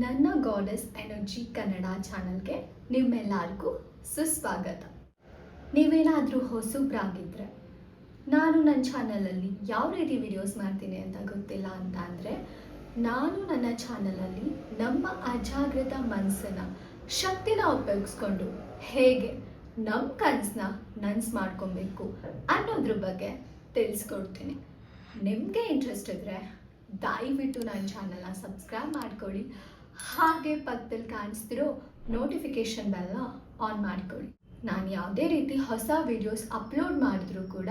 ನನ್ನ goddess energy Kannada ಚಾನಲ್ಗೆ ನಿಮ್ಮೆಲ್ಲರಿಗೂ ಸುಸ್ವಾಗತ. ನೀವೇನಾದರೂ ಹೊಸಬ್ರಾಗಿದ್ದರೆ ನಾನು ನನ್ನ ಚಾನಲಲ್ಲಿ ಯಾವ ರೀತಿ ವಿಡಿಯೋಸ್ ಮಾಡ್ತೀನಿ ಅಂತ ಗೊತ್ತಿಲ್ಲ ಅಂತ ಅಂದರೆ ನಾನು ನನ್ನ ಚಾನಲಲ್ಲಿ ನಮ್ಮ ಅಜಾಗೃತ ಮನಸ್ಸನ್ನು ಶಕ್ತಿನ ಉಪಯೋಗಿಸ್ಕೊಂಡು ಹೇಗೆ ನಮ್ಮ ಕನಸನ್ನ ನನ್ಸ್ ಮಾಡ್ಕೊಬೇಕು ಅನ್ನೋದ್ರ ಬಗ್ಗೆ ತಿಳಿಸ್ಕೊಡ್ತೀನಿ. ನಿಮಗೆ ಇಂಟ್ರೆಸ್ಟ್ ಇದ್ದರೆ ದಯವಿಟ್ಟು ನನ್ನ ಚಾನಲ್ನ ಸಬ್ಸ್ಕ್ರೈಬ್ ಮಾಡ್ಕೊಳ್ಳಿ. ಹಾಗೆ ಪಕ್ಕದಲ್ಲಿ ಕಾಣಿಸ್ತಿರೋ ನೋಟಿಫಿಕೇಷನ್ ಬೆಲ್ನ ಆನ್ ಮಾಡ್ಕೊಳ್ಳಿ. ನಾನು ಯಾವುದೇ ರೀತಿ ಹೊಸ ವಿಡಿಯೋಸ್ ಅಪ್ಲೋಡ್ ಮಾಡಿದ್ರೂ ಕೂಡ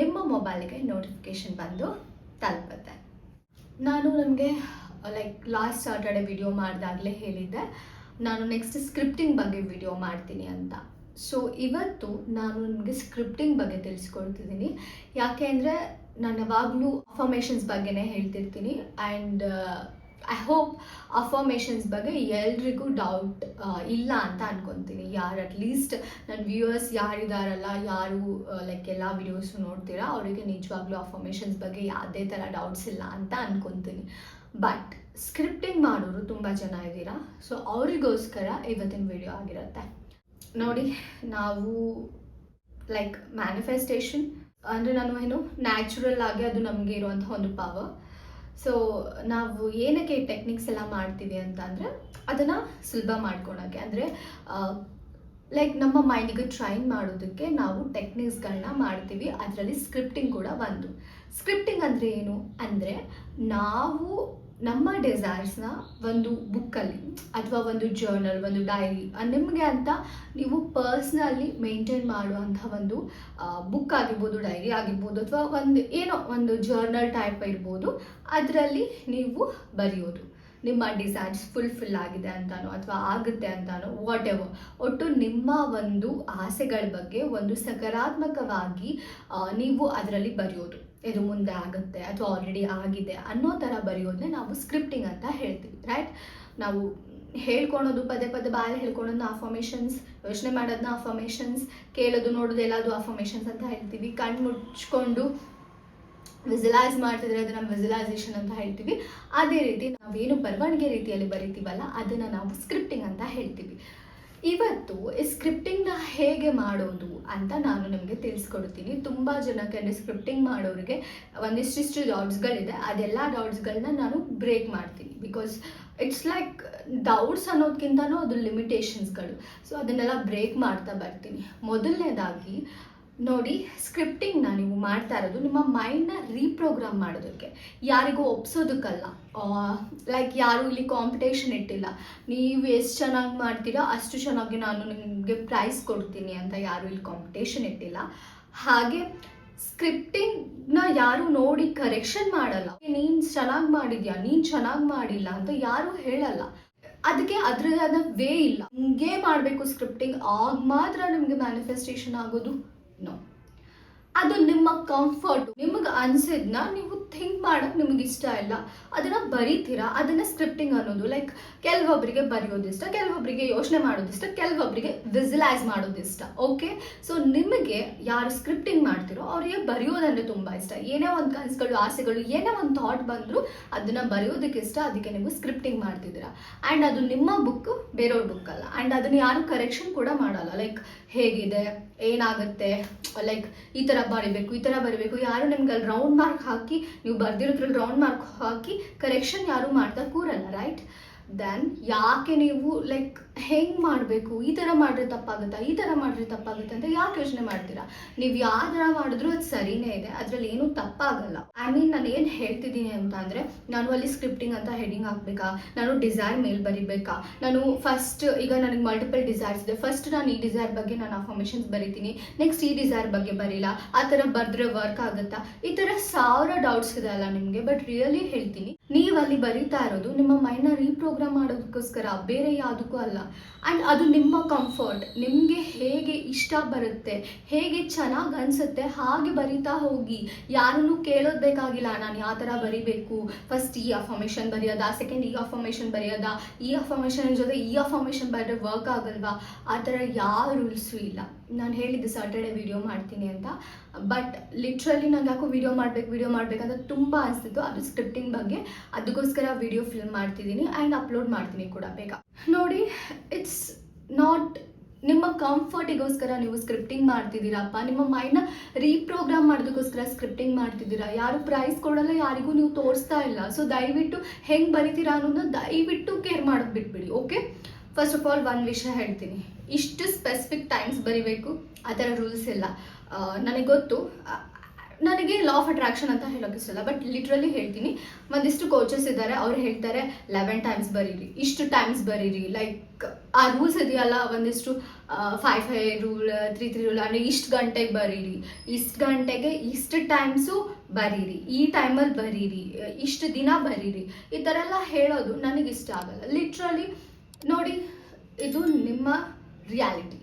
ನಿಮ್ಮ ಮೊಬೈಲ್ಗೆ ನೋಟಿಫಿಕೇಷನ್ ಬಂದು ತಲುಪುತ್ತೆ. ನಾನು ನನಗೆ ಲೈಕ್ ಲಾಸ್ಟ್ ಸಾಟರ್ಡೆ ವಿಡಿಯೋ ಮಾಡಿದಾಗಲೇ ಹೇಳಿದ್ದೆ. ನಾನು ನೆಕ್ಸ್ಟ್ ಸ್ಕ್ರಿಪ್ಟಿಂಗ್ ಬಗ್ಗೆ ವಿಡಿಯೋ ಮಾಡ್ತೀನಿ ಅಂತ. ಸೊ ಇವತ್ತು ನಾನು ನಿಮಗೆ ಸ್ಕ್ರಿಪ್ಟಿಂಗ್ ಬಗ್ಗೆ ತಿಳಿಸ್ಕೊಳ್ತಿದ್ದೀನಿ ಯಾಕೆ ಅಂದರೆ ನಾನು ಯಾವಾಗಲೂ ಅಫರ್ಮೇಷನ್ಸ್ ಬಗ್ಗೆನೇ ಹೇಳ್ತಿರ್ತೀನಿ. ಆ್ಯಂಡ್ ಐ ಹೋಪ್ ಅಫರ್ಮೇಷನ್ಸ್ ಬಗ್ಗೆ ಎಲ್ರಿಗೂ ಡೌಟ್ ಇಲ್ಲ ಅಂತ ಅನ್ಕೊತೀನಿ. ಯಾರು ಅಟ್ಲೀಸ್ಟ್ ನನ್ನ ವ್ಯೂವರ್ಸ್ ಯಾರಿದಾರಲ್ಲ, ಯಾರು ಲೈಕ್ ಎಲ್ಲ ವಿಡಿಯೋಸು ನೋಡ್ತೀರಾ, ಅವರಿಗೆ ನಿಜವಾಗ್ಲೂ ಅಫರ್ಮೇಷನ್ಸ್ ಬಗ್ಗೆ ಯಾವುದೇ ಥರ ಡೌಟ್ಸ್ ಇಲ್ಲ ಅಂತ ಅನ್ಕೊತೀನಿ. ಬಟ್ ಸ್ಕ್ರಿಪ್ಟಿಂಗ್ ಮಾಡೋರು ತುಂಬ ಜನ ಇದ್ದೀರಾ ಸೊ ಅವರಿಗೋಸ್ಕರ ಇವತ್ತಿನ ವಿಡಿಯೋ ಆಗಿರುತ್ತೆ. ನೋಡಿ, ನಾವು ಲೈಕ್ ಮ್ಯಾನಿಫೆಸ್ಟೇಷನ್ ಅಂದರೆ ನಾನು ಏನು ನ್ಯಾಚುರಲ್ ಆಗಿ ಅದು ನಮಗೆ ಇರುವಂಥ ಒಂದು ಪವರ್ ಸೊ ನಾವು ಏನಕ್ಕೆ ಟೆಕ್ನಿಕ್ಸ್ ಎಲ್ಲ ಮಾಡ್ತೀವಿ ಅಂತ ಅಂದರೆ, ಅದನ್ನು ಸುಲಭ ಮಾಡ್ಕೊಳಕ್ಕೆ. ಅಂದರೆ ಲೈಕ್ ನಮ್ಮ ಮೈಂಡಿಗೆ ಟ್ರೈನ್ ಮಾಡೋದಕ್ಕೆ ನಾವು ಟೆಕ್ನಿಕ್ಸ್ಗಳನ್ನ ಮಾಡ್ತೀವಿ. ಅದರಲ್ಲಿ ಸ್ಕ್ರಿಪ್ಟಿಂಗ್ ಕೂಡ ಒಂದು. ಸ್ಕ್ರಿಪ್ಟಿಂಗ್ ಅಂದರೆ ಏನು? ಅಂದರೆ, ನಾವು ನಮ್ಮ ಡಿಸೈರ್ಸ್ನ ಒಂದು ಬುಕ್ಕಲ್ಲಿ ಅಥವಾ ಒಂದು ಜರ್ನಲ್ ಒಂದು ಡೈರಿ ನಿಮಗೆ ಅಂತ ನೀವು ಪರ್ಸ್ನಲಿ ಮೇಂಟೈನ್ ಮಾಡುವಂಥ ಒಂದು ಬುಕ್ ಆಗಿರ್ಬೋದು ಡೈರಿ ಆಗಿರ್ಬೋದು, ಅಥವಾ ಒಂದು ಏನೋ ಒಂದು ಜರ್ನಲ್ ಟೈಪ್ ಇರ್ಬೋದು, ಅದರಲ್ಲಿ ನೀವು ಬರೆಯೋದು. ನಿಮ್ಮ ಡಿಸೈರ್ಸ್ ಫುಲ್ಫಿಲ್ ಆಗಿದೆ ಅಂತಾನೋ ಅಥವಾ ಆಗುತ್ತೆ ಅಂತಾನೋ ವಾಟ್ ಎವರ್ ಒಟ್ಟು ನಿಮ್ಮ ಒಂದು ಆಸೆಗಳ ಬಗ್ಗೆ ಒಂದು ಸಕಾರಾತ್ಮಕವಾಗಿ ನೀವು ಅದರಲ್ಲಿ ಬರೆಯೋದು. ಇದು ಮುಂದೆ ಆಗುತ್ತೆ ಅಥವಾ ಆಲ್ರೆಡಿ ಆಗಿದೆ ಅನ್ನೋ ಥರ ಬರೆಯೋದನ್ನ ನಾವು ಸ್ಕ್ರಿಪ್ಟಿಂಗ್ ಅಂತ ಹೇಳ್ತೀವಿ ರೈಟ್ ನಾವು ಹೇಳ್ಕೊಳೋದು ಪದೇ ಪದೇ ಬಾಯಲ್ಲಿ ಹೇಳ್ಕೊಳೋದನ್ನ ಅಫಾರ್ಮೇಷನ್ಸ್ ಯೋಚನೆ ಮಾಡೋದನ್ನ ಅಫಾರ್ಮೇಷನ್ಸ್ ಕೇಳೋದು, ನೋಡೋದು, ಎಲ್ಲದು ಅಫಾರ್ಮೇಷನ್ಸ್ ಅಂತ ಹೇಳ್ತೀವಿ, ಕಣ್ಣು ಮುಚ್ಕೊಂಡು ವಿಜುಲೈಸ್ ಮಾಡ್ತಿದ್ರೆ ಅದನ್ನು ವಿಜುಲೈಸೇಷನ್ ಅಂತ ಹೇಳ್ತೀವಿ. ಅದೇ ರೀತಿ ನಾವೇನು ಬರವಣಿಗೆ ರೀತಿಯಲ್ಲಿ ಬರಿತೀವಲ್ಲ, ಅದನ್ನು ನಾವು ಸ್ಕ್ರಿಪ್ಟಿಂಗ್ ಅಂತ ಹೇಳ್ತೀವಿ. ಇವತ್ತು ಸ್ಕ್ರಿಪ್ಟಿಂಗ್ನ ಹೇಗೆ ಮಾಡೋದು ಅಂತ ನಾನು ನಿಮಗೆ ತಿಳಿಸ್ಕೊಡ್ತೀನಿ. ತುಂಬ ಜನಕ್ಕೆ ಸ್ಕ್ರಿಪ್ಟಿಂಗ್ ಮಾಡೋರಿಗೆ ಒಂದಿಷ್ಟಿಷ್ಟು ಡೌಟ್ಸ್ಗಳಿದೆ ಅದೆಲ್ಲ ಡೌಟ್ಸ್ಗಳನ್ನ ನಾನು ಬ್ರೇಕ್ ಮಾಡ್ತೀನಿ. ಬಿಕಾಸ್ ಇಟ್ಸ್ ಲೈಕ್ ಡೌಟ್ಸ್ ಅನ್ನೋದಕ್ಕಿಂತನೂ ಅದು ಲಿಮಿಟೇಷನ್ಸ್ಗಳು ಸೊ ಅದನ್ನೆಲ್ಲ ಬ್ರೇಕ್ ಮಾಡ್ತಾ ಬರ್ತೀನಿ. ಮೊದಲನೇದಾಗಿ ನೋಡಿ ಸ್ಕ್ರಿಪ್ಟಿಂಗ್ನ ನೀವು ಮಾಡ್ತಾ ಇರೋದು, ನಿಮ್ಮ ಮೈಂಡ್ನ ರೀಪ್ರೋಗ್ರಾಮ್ ಮಾಡೋದಕ್ಕೆ. ಯಾರಿಗೂ ಒಪ್ಸೋದಕ್ಕಲ್ಲ. ಲೈಕ್ ಯಾರು ಇಲ್ಲಿ ಕಾಂಪಿಟೇಷನ್ ಇಟ್ಟಿಲ್ಲ. ನೀವು ಎಷ್ಟು ಚೆನ್ನಾಗಿ ಮಾಡ್ತೀರೋ ಅಷ್ಟು ಚೆನ್ನಾಗಿ ನಾನು ನಿಮಗೆ ಪ್ರೈಸ್ ಕೊಡ್ತೀನಿ ಅಂತ ಯಾರು ಇಲ್ಲಿ ಕಾಂಪಿಟೇಷನ್ ಇಟ್ಟಿಲ್ಲ. ಹಾಗೆ ಸ್ಕ್ರಿಪ್ಟಿಂಗ್ನ ಯಾರು ನೋಡಿ ಕರೆಕ್ಷನ್ ಮಾಡಲ್ಲ. ನೀನು ಚೆನ್ನಾಗಿ ಮಾಡಿದ್ಯಾ, ನೀನು ಚೆನ್ನಾಗಿ ಮಾಡಿಲ್ಲ ಅಂತ ಯಾರು ಹೇಳಲ್ಲ. ಅದಕ್ಕೆ ಅದರದಾದ ವೇ ಇಲ್ಲ. ಹಿಂಗೆ ಮಾಡಬೇಕು ಸ್ಕ್ರಿಪ್ಟಿಂಗ್ ಆಗ ಮಾತ್ರ ನಿಮಗೆ ಮ್ಯಾನಿಫೆಸ್ಟೇಷನ್ ಆಗೋದು. ನೋ ಅದು ನಿಮ್ಮ ಕಂಫರ್ಟ್ ನಿಮಗೆ ಅನ್ಸಿದ್ನ ನೀವು ಥಿಂಕ್ ಮಾಡೋಕೆ ನಿಮ್ಗೆ ಇಷ್ಟ ಇಲ್ಲ, ಅದನ್ನ ಬರೀತೀರಾ? ಅದನ್ನ ಸ್ಕ್ರಿಪ್ಟಿಂಗ್ ಅನ್ನೋದು. ಲೈಕ್ ಕೆಲವೊಬ್ಬರಿಗೆ ಬರೆಯೋದಿಷ್ಟ ಕೆಲವೊಬ್ಬರಿಗೆ ಯೋಚನೆ ಮಾಡೋದಿಷ್ಟ ಕೆಲವೊಬ್ಬರಿಗೆ ವಿಸಿಲೈಸ್ ಮಾಡೋದಿಷ್ಟ ಓಕೆ ಸೊ ನಿಮಗೆ ಯಾರು ಸ್ಕ್ರಿಪ್ಟಿಂಗ್ ಮಾಡ್ತಿರೋ ಅವರಿಗೆ ಬರೆಯೋದಂದ್ರೆ ತುಂಬಾ ಇಷ್ಟ. ಏನೇ ಒಂದು ಕನಸುಗಳು, ಆಸೆಗಳು, ಏನೇ ಒಂದು ಥಾಟ್ ಬಂದರೂ ಅದನ್ನ ಬರೆಯೋದಕ್ಕೆ ಇಷ್ಟ, ಅದಕ್ಕೆ ನೀವು ಸ್ಕ್ರಿಪ್ಟಿಂಗ್ ಮಾಡ್ತಿದ್ದೀರಾ. ಆ್ಯಂಡ್ ಅದು ನಿಮ್ಮ ಬುಕ್ ಬೇರೆಯವ್ರ ಬುಕ್ ಅಲ್ಲ. ಆ್ಯಂಡ್ ಅದನ್ನ ಯಾರು ಕರೆಕ್ಷನ್ ಕೂಡ ಮಾಡಲ್ಲ. ಲೈಕ್ ಹೇಗಿದೆ, ಏನಾಗುತ್ತೆ ಲೈಕ್ ಈ ಥರ ಬರಿಬೇಕು, ಈ ಥರ ಬರಿಬೇಕು, ಯಾರು ನಿಮ್ಗೆ ಅಲ್ಲಿ ರೌಂಡ್ ಮಾರ್ಕ್ ಹಾಕಿ, ನೀವು ಬರ್ದಿರೋದ್ರಲ್ಲಿ ರೌಂಡ್ ಮಾರ್ಕ್ ಹಾಕಿ ಕರೆಕ್ಷನ್ ಯಾರು ಮಾಡ್ತಾ ಕೂರಲ್ಲ ರೈಟ್ ದೆನ್ ಯಾಕೆ ನೀವು ಲೈಕ್ ಹೆಂಗೆ ಮಾಡಬೇಕು? ಈ ಥರ ಮಾಡಿದ್ರೆ ತಪ್ಪಾಗುತ್ತಾ? ಈ ಥರ ಮಾಡಿದ್ರೆ ತಪ್ಪಾಗುತ್ತೆ ಅಂತ ಯಾಕೆ ಯೋಚನೆ ಮಾಡ್ತೀರಾ? ನೀವು ಯಾವ ಥರ ಮಾಡಿದ್ರು ಅದು ಸರಿನೇ ಇದೆ. ಅದರಲ್ಲಿ ಏನೂ ತಪ್ಪಾಗಲ್ಲ. ಐ ಮೀನ್ ನಾನು ಏನು ಹೇಳ್ತಿದ್ದೀನಿ ಅಂತ ಅಂದರೆ, ನಾನು ಅಲ್ಲಿ ಸ್ಕ್ರಿಪ್ಟಿಂಗ್ ಅಂತ ಹೆಡಿಂಗ್ ಹಾಕ್ಬೇಕಾ? ನಾನು ಡಿಸೈರ್ ಮೇಲ್ ಬರಿಬೇಕಾ? ನಾನು ಫಸ್ಟ್ ಈಗ ನನಗೆ ಮಲ್ಟಿಪಲ್ ಡಿಸೈರ್ಸ್ ಇದೆ. ಫಸ್ಟ್ ನಾನು ಈ ಡಿಸೈರ್ ಬಗ್ಗೆ ನಾನು ಅಫಾರ್ಮೇಷನ್ಸ್ ಬರಿತೀನಿ. ನೆಕ್ಸ್ಟ್ ಈ ಡಿಸೈರ್ ಬಗ್ಗೆ ಬರೀಲ್ಲ. ಆ ಥರ ಬರೆದ್ರೆ ವರ್ಕ್ ಆಗುತ್ತಾ? ಈ ಥರ ಸಾವಿರ ಡೌಟ್ಸ್ ಇದೆ ಅಲ್ಲ ನಿಮಗೆ ಬಟ್ ರಿಯಲಿ ಹೇಳ್ತೀನಿ. ನೀವು ಅಲ್ಲಿ ಬರೀತಾ ಇರೋದು ನಿಮ್ಮ ಮೈಂಡ್ನ ರೀಪ್ರೋಗ್ರಾಮ್ ಮಾಡೋದಕ್ಕೋಸ್ಕರ, ಬೇರೆ ಯಾವುದಕ್ಕೂ ಅಲ್ಲ. ಆ್ಯಂಡ್ ಅದು ನಿಮ್ಮ ಕಂಫರ್ಟ್ ನಿಮಗೆ ಹೇಗೆ ಇಷ್ಟ ಬರುತ್ತೆ, ಹೇಗೆ ಚೆನ್ನಾಗಿ ಅನಿಸುತ್ತೆ ಹಾಗೆ ಬರಿತಾ ಹೋಗಿ. ಯಾರನ್ನು ಕೇಳೋದು ಬೇಕಾಗಿಲ್ಲ, ನಾನು ಯಾವ ಥರ ಬರಿಬೇಕು? ಫಸ್ಟ್ ಈ ಅಫಾರ್ಮೇಷನ್ ಬರೆಯೋದಾ? ಸೆಕೆಂಡ್ ಈ ಅಫಾರ್ಮೇಷನ್ ಬರೆಯೋದಾ? ಈ ಅಫಾರ್ಮೇಷನ್ ಜೊತೆ ಈ ಅಫಾರ್ಮೇಷನ್ ಬರೆದ್ರೆ ವರ್ಕ್ ಆಗಲ್ವಾ? ಆ ಥರ ಯಾವ ರೂಲ್ಸು ಇಲ್ಲ. ನಾನು ಹೇಳಿದ್ದೆ ಸಾಟರ್ಡೆ ವಿಡಿಯೋ ಮಾಡ್ತೀನಿ ಅಂತ. ಬಟ್ ಲಿಟ್ರಲಿ ನಂಗೆ ಯಾಕೋ ವೀಡಿಯೋ ಮಾಡ್ಬೇಕು ವಿಡಿಯೋ ಮಾಡ್ಬೇಕಂತ ತುಂಬ ಅನಿಸ್ತಿತ್ತು. ಅದು ಸ್ಕ್ರಿಪ್ಟಿಂಗ್ ಬಗ್ಗೆ. ಅದಕ್ಕೋಸ್ಕರ ವೀಡಿಯೋ ಫಿಲ್ಮ್ ಮಾಡ್ತಿದ್ದೀನಿ ಆ್ಯಂಡ್ ಅಪ್ಲೋಡ್ ಮಾಡ್ತೀನಿ ಕೂಡ ಬೇಗ. ನೋಡಿ ಇಟ್ಸ್ ನಾಟ್ ನಿಮ್ಮ ಕಂಫರ್ಟಿಗೋಸ್ಕರ ನೀವು ಸ್ಕ್ರಿಪ್ಟಿಂಗ್ ಮಾಡ್ತಿದ್ದೀರಪ್ಪ. ನಿಮ್ಮ ಮೈಂಡ್ನ ರೀಪ್ರೋಗ್ರಾಮ್ ಮಾಡೋದಕ್ಕೋಸ್ಕರ ಸ್ಕ್ರಿಪ್ಟಿಂಗ್ ಮಾಡ್ತಿದ್ದೀರಾ? ಯಾರು ಪ್ರೈಸ್ ಕೊಡಲ್ಲ, ಯಾರಿಗೂ ನೀವು ತೋರಿಸ್ತಾ ಇಲ್ಲ. ಸೊ ದಯವಿಟ್ಟು ಹೆಂಗೆ ಬರಿತೀರಾ ಅನ್ನೋದನ್ನ ದಯವಿಟ್ಟು ಕೇರ್ ಮಾಡೋದು ಬಿಟ್ಬಿಡಿ ಓಕೆ ಫಸ್ಟ್ ಆಫ್ ಆಲ್ ಒಂದು ವಿಷಯ ಹೇಳ್ತೀನಿ. ಇಷ್ಟು ಸ್ಪೆಸಿಫಿಕ್ ಟೈಮ್ಸ್ ಬರಿಬೇಕು, ಆ ಥರ ರೂಲ್ಸ್ ಇಲ್ಲ. ನನಗೆ ಗೊತ್ತು ನನಗೆ ಲಾ ಆಫ್ ಅಟ್ರಾಕ್ಷನ್ ಅಂತ ಹೇಳೋಕೆ ಇಷ್ಟಲ್ಲ ಬಟ್ ಲಿಟ್ರಲಿ ಹೇಳ್ತೀನಿ. ಒಂದಿಷ್ಟು ಕೋಚಸ್ ಇದ್ದಾರೆ ಅವ್ರು ಹೇಳ್ತಾರೆ ಲೆವೆನ್ ಟೈಮ್ಸ್ ಬರೀರಿ, ಇಷ್ಟು ಟೈಮ್ಸ್ ಬರೀರಿ. ಲೈಕ್ ಆ ರೂಲ್ಸ್ ಇದೆಯಲ್ಲ, ಒಂದಿಷ್ಟು five five rule three three rule ಅಂದರೆ ಇಷ್ಟು ಗಂಟೆಗೆ ಬರೀರಿ. ಇಷ್ಟು ಗಂಟೆಗೆ ಇಷ್ಟು ಟೈಮ್ಸು ಬರೀರಿ. ಈ ಟೈಮಲ್ಲಿ ಬರೀರಿ, ಇಷ್ಟು ದಿನ ಬರೀರಿ. ಈ ಥರ ಎಲ್ಲ ಹೇಳೋದು ನನಗಿಷ್ಟ ಆಗಲ್ಲ. ಲಿಟ್ರಲಿ ನೋಡಿ, ಇದು ನಿಮ್ಮ ರಿಯಾಲಿಟಿ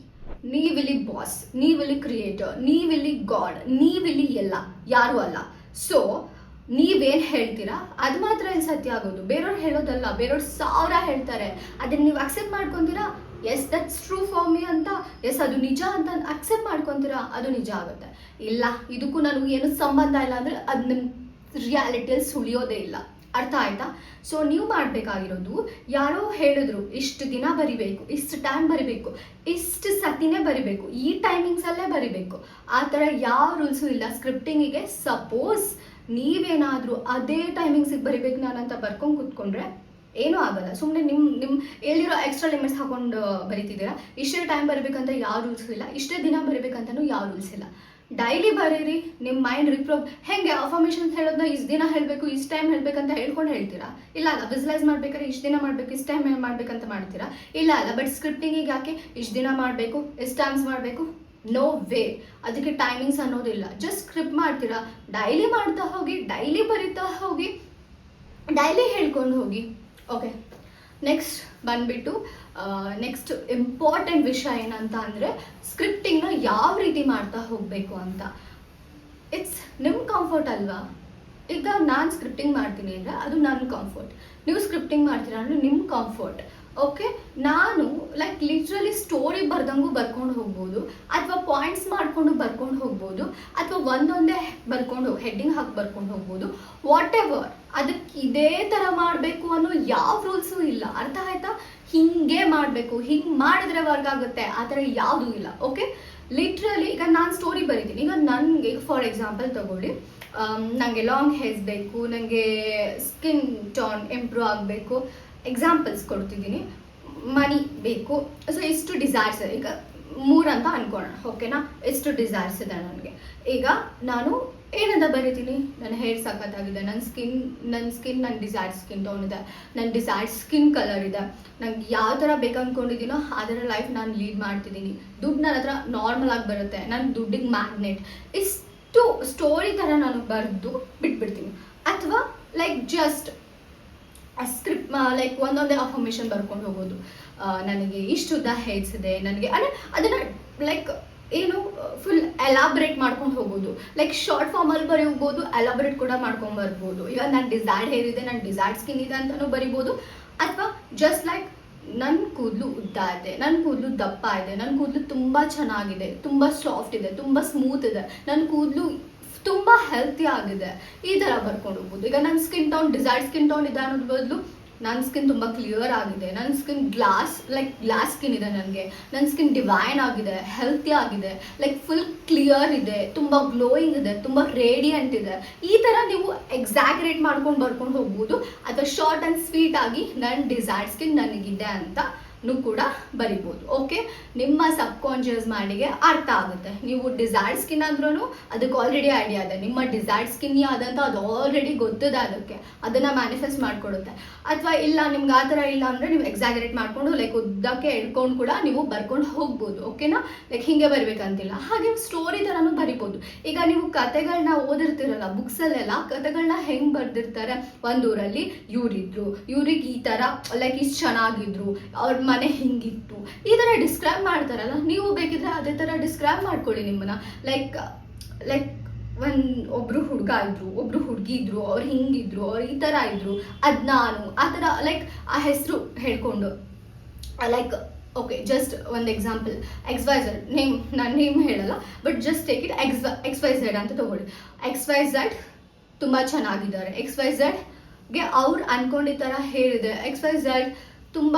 ನೀವಿಲ್ಲಿ ಬಾಸ್ ನೀವಿಲ್ಲಿ ಕ್ರಿಯೇಟರ್ ನೀವಿಲ್ಲಿ ಗಾಡ್ ನೀವಿಲ್ಲಿ ಎಲ್ಲ, ಯಾರು ಅಲ್ಲ. ಸೊ ನೀವೇನು ಹೇಳ್ತೀರಾ? ಅದು ಮಾತ್ರ ಇಲ್ಲಿ ಸತ್ಯ ಆಗೋದು? ಬೇರೆಯವ್ರು ಹೇಳೋದಲ್ಲ, ಬೇರೆಯವ್ರು ಸಾವಿರ ಹೇಳ್ತಾರೆ. ಅದನ್ನ ನೀವು accept ಮಾಡ್ಕೊತೀರಾ? Yes that's true for me ಅಂತ. ಎಸ್ ಅದು ನಿಜ ಅಂತ ಅಕ್ಸೆಪ್ಟ್ ಮಾಡ್ಕೊತೀರಾ? ಅದು ನಿಜ ಆಗುತ್ತೆ. ಇಲ್ಲ, ಇದಕ್ಕೂ ನನಗೂ ಏನು ಸಂಬಂಧ ಇಲ್ಲ ಅಂದರೆ ಅದು ನಿಮ್ಮ ರಿಯಾಲಿಟಿಯಲ್ಲಿ ಸುಳಿಯೋದೇ ಇಲ್ಲ. ಅರ್ಥ ಆಯ್ತಾ? ಸೊ ನೀವು ಮಾಡಬೇಕಾಗಿರೋದು ಯಾರೋ ಹೇಳಿದ್ರು, ಇಷ್ಟು ದಿನ ಬರಿಬೇಕು, ಇಷ್ಟು ಟೈಮ್ ಬರಿಬೇಕು, ಇಷ್ಟು ಸತಿನೇ ಬರಿಬೇಕು, ಈ ಟೈಮಿಂಗ್ಸಲ್ಲೇ ಬರಿಬೇಕು. ಆ ಥರ ಯಾವ ರೂಲ್ಸು ಇಲ್ಲ. ಸ್ಕ್ರಿಪ್ಟಿಂಗಿಗೆ ಸಪೋಸ್ ನೀವೇನಾದರೂ ಅದೇ ಟೈಮಿಂಗ್ಸಿಗೆ ಬರಿಬೇಕು ನಾನಂತ ಬರ್ಕೊಂಡು ಕೂತ್ಕೊಂಡ್ರೆ ಏನೂ ಆಗಲ್ಲ. ಸುಮ್ಮನೆ ನಿಮ್ಮ ನಿಮ್ಮ ಎಲ್ಲಿರೋ ಎಕ್ಸ್ಟ್ರಾ ಲಿಮಿಟ್ಸ್ ಹಾಕೊಂಡು ಬರಿತಿದ್ದೀರಾ? ಇಷ್ಟೇ ಟೈಮ್ ಬರಬೇಕಂತ ಯಾವ ರೂಲ್ಸ್ ಇಲ್ಲ. ಇಷ್ಟೇ ದಿನ ಬರಬೇಕಂತನೂ ಯಾವ ರೂಲ್ಸ್ ಇಲ್ಲ. ಡೈಲಿ ಬರೀರಿ ನಿಮ್ಮ ಮೈಂಡ್ ರಿಪ್ರೋ ಹೆಂಗೆ ಅಫರ್ಮೇಷನ್ಸ್ ಹೇಳೋದನ್ನ ಇಷ್ಟು ದಿನ ಹೇಳಬೇಕು, ಇಷ್ಟು ಟೈಮ್ ಹೇಳ್ಬೇಕಂತ ಹೇಳ್ಕೊಂಡು ಹೇಳ್ತೀರಾ? ಇಲ್ಲ ಅಲ್ಲ ವಿಜುವಲೈಸ್ ಮಾಡ್ಬೇಕಾದ್ರೆ ಇಷ್ಟು ದಿನ ಮಾಡಬೇಕು, ಇಷ್ಟು ಟೈಮ್ ಮಾಡ್ಬೇಕಂತ ಮಾಡ್ತೀರಾ? ಇಲ್ಲ ಅಲ್ಲ ಬಟ್ ಸ್ಕ್ರಿಪ್ಟಿಂಗಿಗೆ ಯಾಕೆ ಇಷ್ಟು ದಿನ ಮಾಡಬೇಕು ಎಷ್ಟು ಟೈಮ್ಸ್ ಮಾಡಬೇಕು? ನೋ ವೇ ಅದಕ್ಕೆ ಟೈಮಿಂಗ್ಸ್ ಅನ್ನೋದಿಲ್ಲ. ಜಸ್ಟ್ ಸ್ಕ್ರಿಪ್ಟ್ ಮಾಡ್ತೀರಾ? ಡೈಲಿ ಮಾಡ್ತಾ ಹೋಗಿ ಡೈಲಿ ಬರಿತಾ ಹೋಗಿ ಡೈಲಿ ಹೇಳ್ಕೊಂಡು ಹೋಗಿ. ಓಕೆ ನೆಕ್ಸ್ಟ್ ಬಂದ್ಬಿಟ್ಟು ನೆಕ್ಸ್ಟ್ ಇಂಪಾರ್ಟೆಂಟ್ ವಿಷಯ ಏನಂತ ಅಂದರೆ ಸ್ಕ್ರಿಪ್ಟಿಂಗ್ನ ಯಾವ ರೀತಿ ಮಾಡ್ತಾ ಹೋಗಬೇಕು ಅಂತ. ಇಟ್ಸ್ ನಿಮ್ಮ ಕಂಫರ್ಟ್ ಅಲ್ವಾ? ಈಗ ನಾನು ಸ್ಕ್ರಿಪ್ಟಿಂಗ್ ಮಾಡ್ತೀನಿ ಅಂದರೆ ಅದು ನನ್ನ ಕಂಫರ್ಟ್ ನೀವು ಸ್ಕ್ರಿಪ್ಟಿಂಗ್ ಮಾಡ್ತೀರಾ ಅಂದರೆ ನಿಮ್ಮ ಕಂಫರ್ಟ್ ಓಕೆ ನಾನು ಲೈಕ್ ಲಿಟ್ರಲಿ ಸ್ಟೋರಿ ಬರೆದಂಗೂ ಬರ್ಕೊಂಡು ಹೋಗ್ಬೋದು, ಅಥವಾ ಪಾಯಿಂಟ್ಸ್ ಮಾಡ್ಕೊಂಡು ಬರ್ಕೊಂಡು ಹೋಗ್ಬೋದು, ಅಥವಾ ಒಂದೊಂದೇ ಬರ್ಕೊಂಡು ಹೆಡ್ಡಿಂಗ್ ಹಾಕಿ ಬರ್ಕೊಂಡು ಹೋಗ್ಬೋದು ವಾಟ್ ಎವರ್ ಅದಕ್ಕೆ ಇದೇ ಥರ ಮಾಡಬೇಕು ಅನ್ನೋ ಯಾವ ರೂಲ್ಸು ಇಲ್ಲ. ಅರ್ಥ ಆಯ್ತಾ? ಹಿಂಗೆ ಮಾಡಬೇಕು. ಹಿಂಗೆ ಮಾಡಿದ್ರೆ ವರ್ಕ್ ಆಗುತ್ತೆ. ಆ ಥರ ಯಾವುದೂ ಇಲ್ಲ. ಓಕೆ ಲಿಟ್ರಲಿ ಈಗ ನಾನು ಸ್ಟೋರಿ ಬರಿತೀನಿ. ಈಗ ನನಗೆ ಫಾರ್ ಎಕ್ಸಾಂಪಲ್ ತಗೊಳ್ಳಿ ನನಗೆ ಲಾಂಗ್ ಹೇರ್ಸ್ ಬೇಕು ನನಗೆ ಸ್ಕಿನ್ ಟೋನ್ ಇಂಪ್ರೂವ್ ಆಗಬೇಕು ಎಕ್ಸಾಂಪಲ್ಸ್ ಕೊಡ್ತಿದ್ದೀನಿ. ಮನಿ ಬೇಕು. ಸೊ ಇಷ್ಟು ಡಿಸೈರ್ಸ್ ಈಗ ಮೂರಂತ ಅನ್ಕೋಣ ಓಕೆನಾ ಎಷ್ಟು ಡಿಸೈರ್ಸ್ ಇದೆ ನನಗೆ. ಈಗ ನಾನು ಏನಂತ ಬರೀತೀನಿ? ನನ್ನ ಹೇರ್ ಸಖತ್ತಾಗಿದೆ. ನನ್ನ ಸ್ಕಿನ್ ನನ್ನ ಸ್ಕಿನ್ ನನ್ನ ಡಿಸೈರ್ ಸ್ಕಿನ್ ಇದೆ ನನ್ನ ಡಿಸೈರ್ ಸ್ಕಿನ್ ಕಲರ್ ಇದೆ. ನಂಗೆ ಯಾವ ಥರ ಬೇಕು ಅಂದ್ಕೊಂಡಿದ್ದೀನೋ ಆ ಲೈಫ್ ನಾನು ಲೀಡ್ ಮಾಡ್ತಿದ್ದೀನಿ. ದುಡ್ಡು ನನ್ನ ಹತ್ರ ನಾರ್ಮಲ್ ಆಗಿ ಬರುತ್ತೆ. ನನ್ನ ದುಡ್ಡಿಗೆ ಮ್ಯಾಗ್ನೆಟ್ ಇಷ್ಟು ಸ್ಟೋರಿ ಥರ ನಾನು ಬರೆದು ಬಿಟ್ಬಿಡ್ತೀನಿ. ಅಥವಾ ಲೈಕ್ ಜಸ್ಟ್ ಸ್ಕ್ರಿಪ್ಟ್ ಲೈಕ್ ಒಂದೊಂದೇ ಅಫರ್ಮೇಷನ್ ಬರ್ಕೊಂಡು ಹೋಗೋದು. ನನಗೆ ಇಷ್ಟು ಉದ್ದ ಹೇಳ್ಸಿದೆ, ನನಗೆ, ಅಂದರೆ ಅದನ್ನು ಲೈಕ್ ಏನು ಫುಲ್ ಎಲಾಬ್ರೇಟ್ ಮಾಡ್ಕೊಂಡು ಹೋಗೋದು. ಲೈಕ್ ಶಾರ್ಟ್ ಫಾರ್ಮಲ್ಲಿ ಬರೀಬೋದು ಎಲಾಬ್ರೇಟ್ ಕೂಡ ಮಾಡ್ಕೊಂಡು ಬರ್ಬೋದು. ಈಗ ನನ್ನ ಡಿಸೈರ್ಡ್ ಹೇರ್ ಇದೆ ನನ್ನ ಡಿಸೈರ್ಡ್ ಸ್ಕಿನ್ ಇದೆ ಅಂತಲೂ ಬರಿಬೋದು. ಅಥವಾ ಜಸ್ಟ್ ಲೈಕ್ ನನ್ನ ಕೂದಲು ಉದ್ದ ಇದೆ ನನ್ನ ಕೂದಲು ದಪ್ಪ ಇದೆ ನನ್ನ ಕೂದಲು ತುಂಬ ಚೆನ್ನಾಗಿದೆ, ತುಂಬ ಸಾಫ್ಟ್ ಇದೆ, ತುಂಬ ಸ್ಮೂತ್ ಇದೆ. ನನ್ನ ಕೂದಲು ತುಂಬ ಹೆಲ್ತಿ ಆಗಿದೆ. ಈ ಥರ ಬರ್ಕೊಂಡು ಹೋಗ್ಬೋದು ಈಗ ನನ್ನ skin tone decide skin tone ಇದೆ ಅನ್ನೋದ್ರ ಬದಲು ನನ್ನ ಸ್ಕಿನ್ ತುಂಬ ಕ್ಲಿಯರ್ ಆಗಿದೆ. ನನ್ನ skin glass like glass skin ಇದೆ ನನಗೆ. ನನ್ನ ಸ್ಕಿನ್ ಡಿವೈನ್ ಆಗಿದೆ ಹೆಲ್ತಿ ಆಗಿದೆ. ಲೈಕ್ ಫುಲ್ ಕ್ಲಿಯರ್ ಇದೆ, ತುಂಬ ಗ್ಲೋಯಿಂಗ್ ಇದೆ, ತುಂಬ ರೇಡಿಯಂಟ್ ಇದೆ. ಈ ಥರ ನೀವು ಎಕ್ಸಾಗ್ರೇಟ್ ಮಾಡ್ಕೊಂಡು ಬರ್ಕೊಂಡು ಹೋಗ್ಬೋದು. ಅಥವಾ ಶಾರ್ಟ್ ಆ್ಯಂಡ್ ಸ್ವೀಟ್ ಆಗಿ ನನ್ನ ಡಿಸೈಡ್ ಸ್ಕಿನ್ ನನಗಿದೆ ಅಂತ ಕೂಡ ಬರಿಬೋದು ಓಕೆ ನಿಮ್ಮ ಸಬ್ ಕಾನ್ಷಿಯಸ್ ಮೈಂಡಿಗೆ ಅರ್ಥ ಆಗುತ್ತೆ. ನೀವು ಡಿಸೈರ್ಡ್ ಸ್ಕಿನ್ ಆದ್ರೂ ಅದಕ್ಕೆ ಆಲ್ರೆಡಿ ಐಡಿಯಾ ಇದೆ. ನಿಮ್ಮ ಡಿಸೈರ್ಡ್ ಸ್ಕಿನ್ ಯಾವ್ದಂತ ಅದು ಆಲ್ರೆಡಿ ಗೊತ್ತಿದೆ ಅದಕ್ಕೆ. ಅದನ್ನು ಮ್ಯಾನಿಫೆಸ್ಟ್ ಮಾಡಿಕೊಡುತ್ತೆ. ಅಥವಾ ಇಲ್ಲ, ನಿಮ್ಗೆ ಆ ಥರ ಇಲ್ಲ ಅಂದರೆ ನೀವು ಎಕ್ಸಾಗರೇಟ್ ಮಾಡಿಕೊಂಡು ಲೈಕ್ ಉದ್ದಕ್ಕೆ ಎಳ್ಕೊಂಡು ಕೂಡ ನೀವು ಬರ್ಕೊಂಡು ಹೋಗ್ಬೋದು ಓಕೆನಾ ಲೈಕ್ ಹಿಂಗೆ ಬರಬೇಕಂತಿಲ್ಲ. ಹಾಗೆ ಸ್ಟೋರಿ ಥರನೂ ಬರಿಬೋದು. ಈಗ ನೀವು ಕತೆಗಳನ್ನ ಓದಿರ್ತಿರಲ್ಲ ಬುಕ್ಸಲ್ಲೆಲ್ಲ ಕತೆಗಳನ್ನ ಹೆಂಗೆ ಬರ್ದಿರ್ತಾರೆ? ಒಂದೂರಲ್ಲಿ ಇವರಿದ್ರು, ಇವ್ರಿಗೆ ಈ ಥರ ಲೈಕ್ ಇಷ್ಟು ಚೆನ್ನಾಗಿದ್ರು, ಅವ್ರ ಮನೆ ಹಿಂಗಿತ್ತು ಈ ಥರ ಡಿಸ್ಕ್ರೈಬ್ ಮಾಡ್ತಾರಲ್ಲ, ನೀವು ಬೇಕಿದ್ರೆ ಅದೇ ಥರ ಡಿಸ್ಕ್ರೈಬ್ ಮಾಡ್ಕೊಳ್ಳಿ ನಿಮ್ಮನ್ನ. ಲೈಕ್ ಲೈಕ್ ಒಂದು ಒಬ್ರು ಹುಡುಗ ಇದ್ರು, ಒಬ್ರು ಹುಡುಗಿ ಇದ್ರು, ಅವ್ರು ಹಿಂಗಿದ್ರು, ಅವ್ರು ಈ ಥರ ಇದ್ರು, ಅದು ನಾನು, ಆ ಥರ ಲೈಕ್ ಆ ಹೆಸರು ಹೇಳ್ಕೊಂಡು ಲೈಕ್ ಓಕೆ ಜಸ್ಟ್ ಒಂದು example X Y Z name ನಾನು ನೇಮ್ ಹೇಳಲ್ಲ but just take it X X Y Z ಅಂತ ತಗೊಳ್ಳಿ. ಎಕ್ಸ್ ವೈ ಝೆಡ್ ತುಂಬ ಚೆನ್ನಾಗಿದ್ದಾರೆ. ಎಕ್ಸ್ ವೈ ಝೆಡ್ಗೆ ಅವ್ರು ಅನ್ಕೊಂಡಿದ್ದ ಥರ ಹೇಳಿದೆ. ಎಕ್ಸ್ ವೈ ಝೆಡ್ ತುಂಬ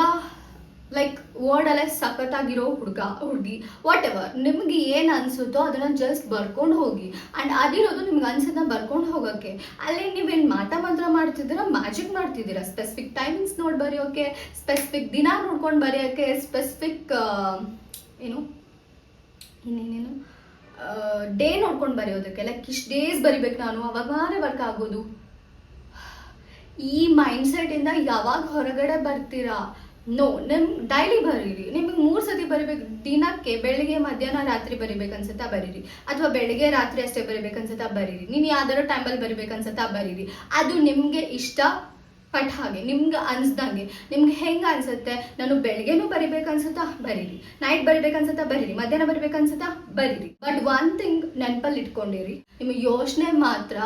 ಲೈಕ್ ವರ್ಡಲ್ಲೇ ಸಖತ್ತಾಗಿರೋ ಹುಡುಗ, ಹುಡುಗಿ ವಾಟ್ ಎವರ್ ನಿಮ್ಗೆ ಏನು ಅನಿಸುತ್ತೋ ಅದನ್ನು ಜಸ್ಟ್ ಬರ್ಕೊಂಡು ಹೋಗಿ. ಆ್ಯಂಡ್ ಅದಿರೋದು ನಿಮ್ಗೆ ಅನ್ಸೋದನ್ನ ಬರ್ಕೊಂಡು ಹೋಗೋಕ್ಕೆ ಅಲ್ಲಿ ನೀವೇನು ಮಾತಾ ಮಂತ್ರ ಮಾಡ್ತಿದ್ದೀರಾ ಮ್ಯಾಜಿಕ್ ಮಾಡ್ತಿದ್ದೀರಾ? ಸ್ಪೆಸಿಫಿಕ್ ಟೈಮಿಂಗ್ಸ್ ನೋಡಿ ಬರೆಯೋಕ್ಕೆ ಸ್ಪೆಸಿಫಿಕ್ ದಿನ ನೋಡ್ಕೊಂಡು ಬರೆಯೋಕ್ಕೆ ಸ್ಪೆಸಿಫಿಕ್ ಏನು? ಇನ್ನೇನೇನು? ಡೇ ನೋಡ್ಕೊಂಡು ಬರೆಯೋದಕ್ಕೆ. ಲೈಕ್ ಇಷ್ಟು ಡೇಸ್ ಬರಿಬೇಕು ನಾನು ಅವಾಗ ಮಾರೇ ವರ್ಕ್ ಆಗೋದು. ಈ ಮೈಂಡ್ಸೆಟ್ಟಿಂದ ಯಾವಾಗ ಹೊರಗಡೆ ಬರ್ತೀರಾ? ನೋ ನಿಮ್ ಡೈಲಿ ಬರೀರಿ. ನಿಮಗೆ ಮೂರು ಸತಿ ಬರಿಬೇಕು. ದಿನಕ್ಕೆ ಬೆಳಿಗ್ಗೆ, ಮಧ್ಯಾಹ್ನ, ರಾತ್ರಿ ಬರಿಬೇಕು ಅನ್ಸುತ್ತಾ ಬರೀರಿ. ಅಥವಾ ಬೆಳಿಗ್ಗೆ, ರಾತ್ರಿ ಅಷ್ಟೇ ಬರಿಬೇಕು ಅನ್ಸುತ್ತಾ ಬರೀರಿ. ನೀನು ಯಾವ್ದಾದ್ರು ಟೈಮಲ್ಲಿ ಬರಿಬೇಕು ಅನ್ಸುತ್ತಾ ಬರೀರಿ. ಅದು ನಿಮಗೆ ಇಷ್ಟ ಪಟ್ ಹಾಗೆ, ನಿಮ್ಗೆ ಅನ್ಸ್ದಂಗೆ. ನಿಮ್ಗೆ ಹೆಂಗೆ ಅನ್ಸುತ್ತೆ? ನಾನು ಬೆಳಗ್ಗೆನೂ ಬರಿಬೇಕು ಅನ್ಸುತ್ತಾ ಬರೀರಿ. ನೈಟ್ ಬರಿಬೇಕು ಅನ್ಸುತ್ತಾ ಬರೀರಿ. ಮಧ್ಯಾಹ್ನ ಬರಿಬೇಕು ಅನ್ಸುತ್ತಾ ಬರೀರಿ. ಬಟ್ ಒನ್ ಥಿಂಗ್ ನೆನಪಲ್ಲಿ ಇಟ್ಕೊಂಡಿರಿ. ನಿಮ್ಮ ಯೋಚನೆ ಮಾತ್ರ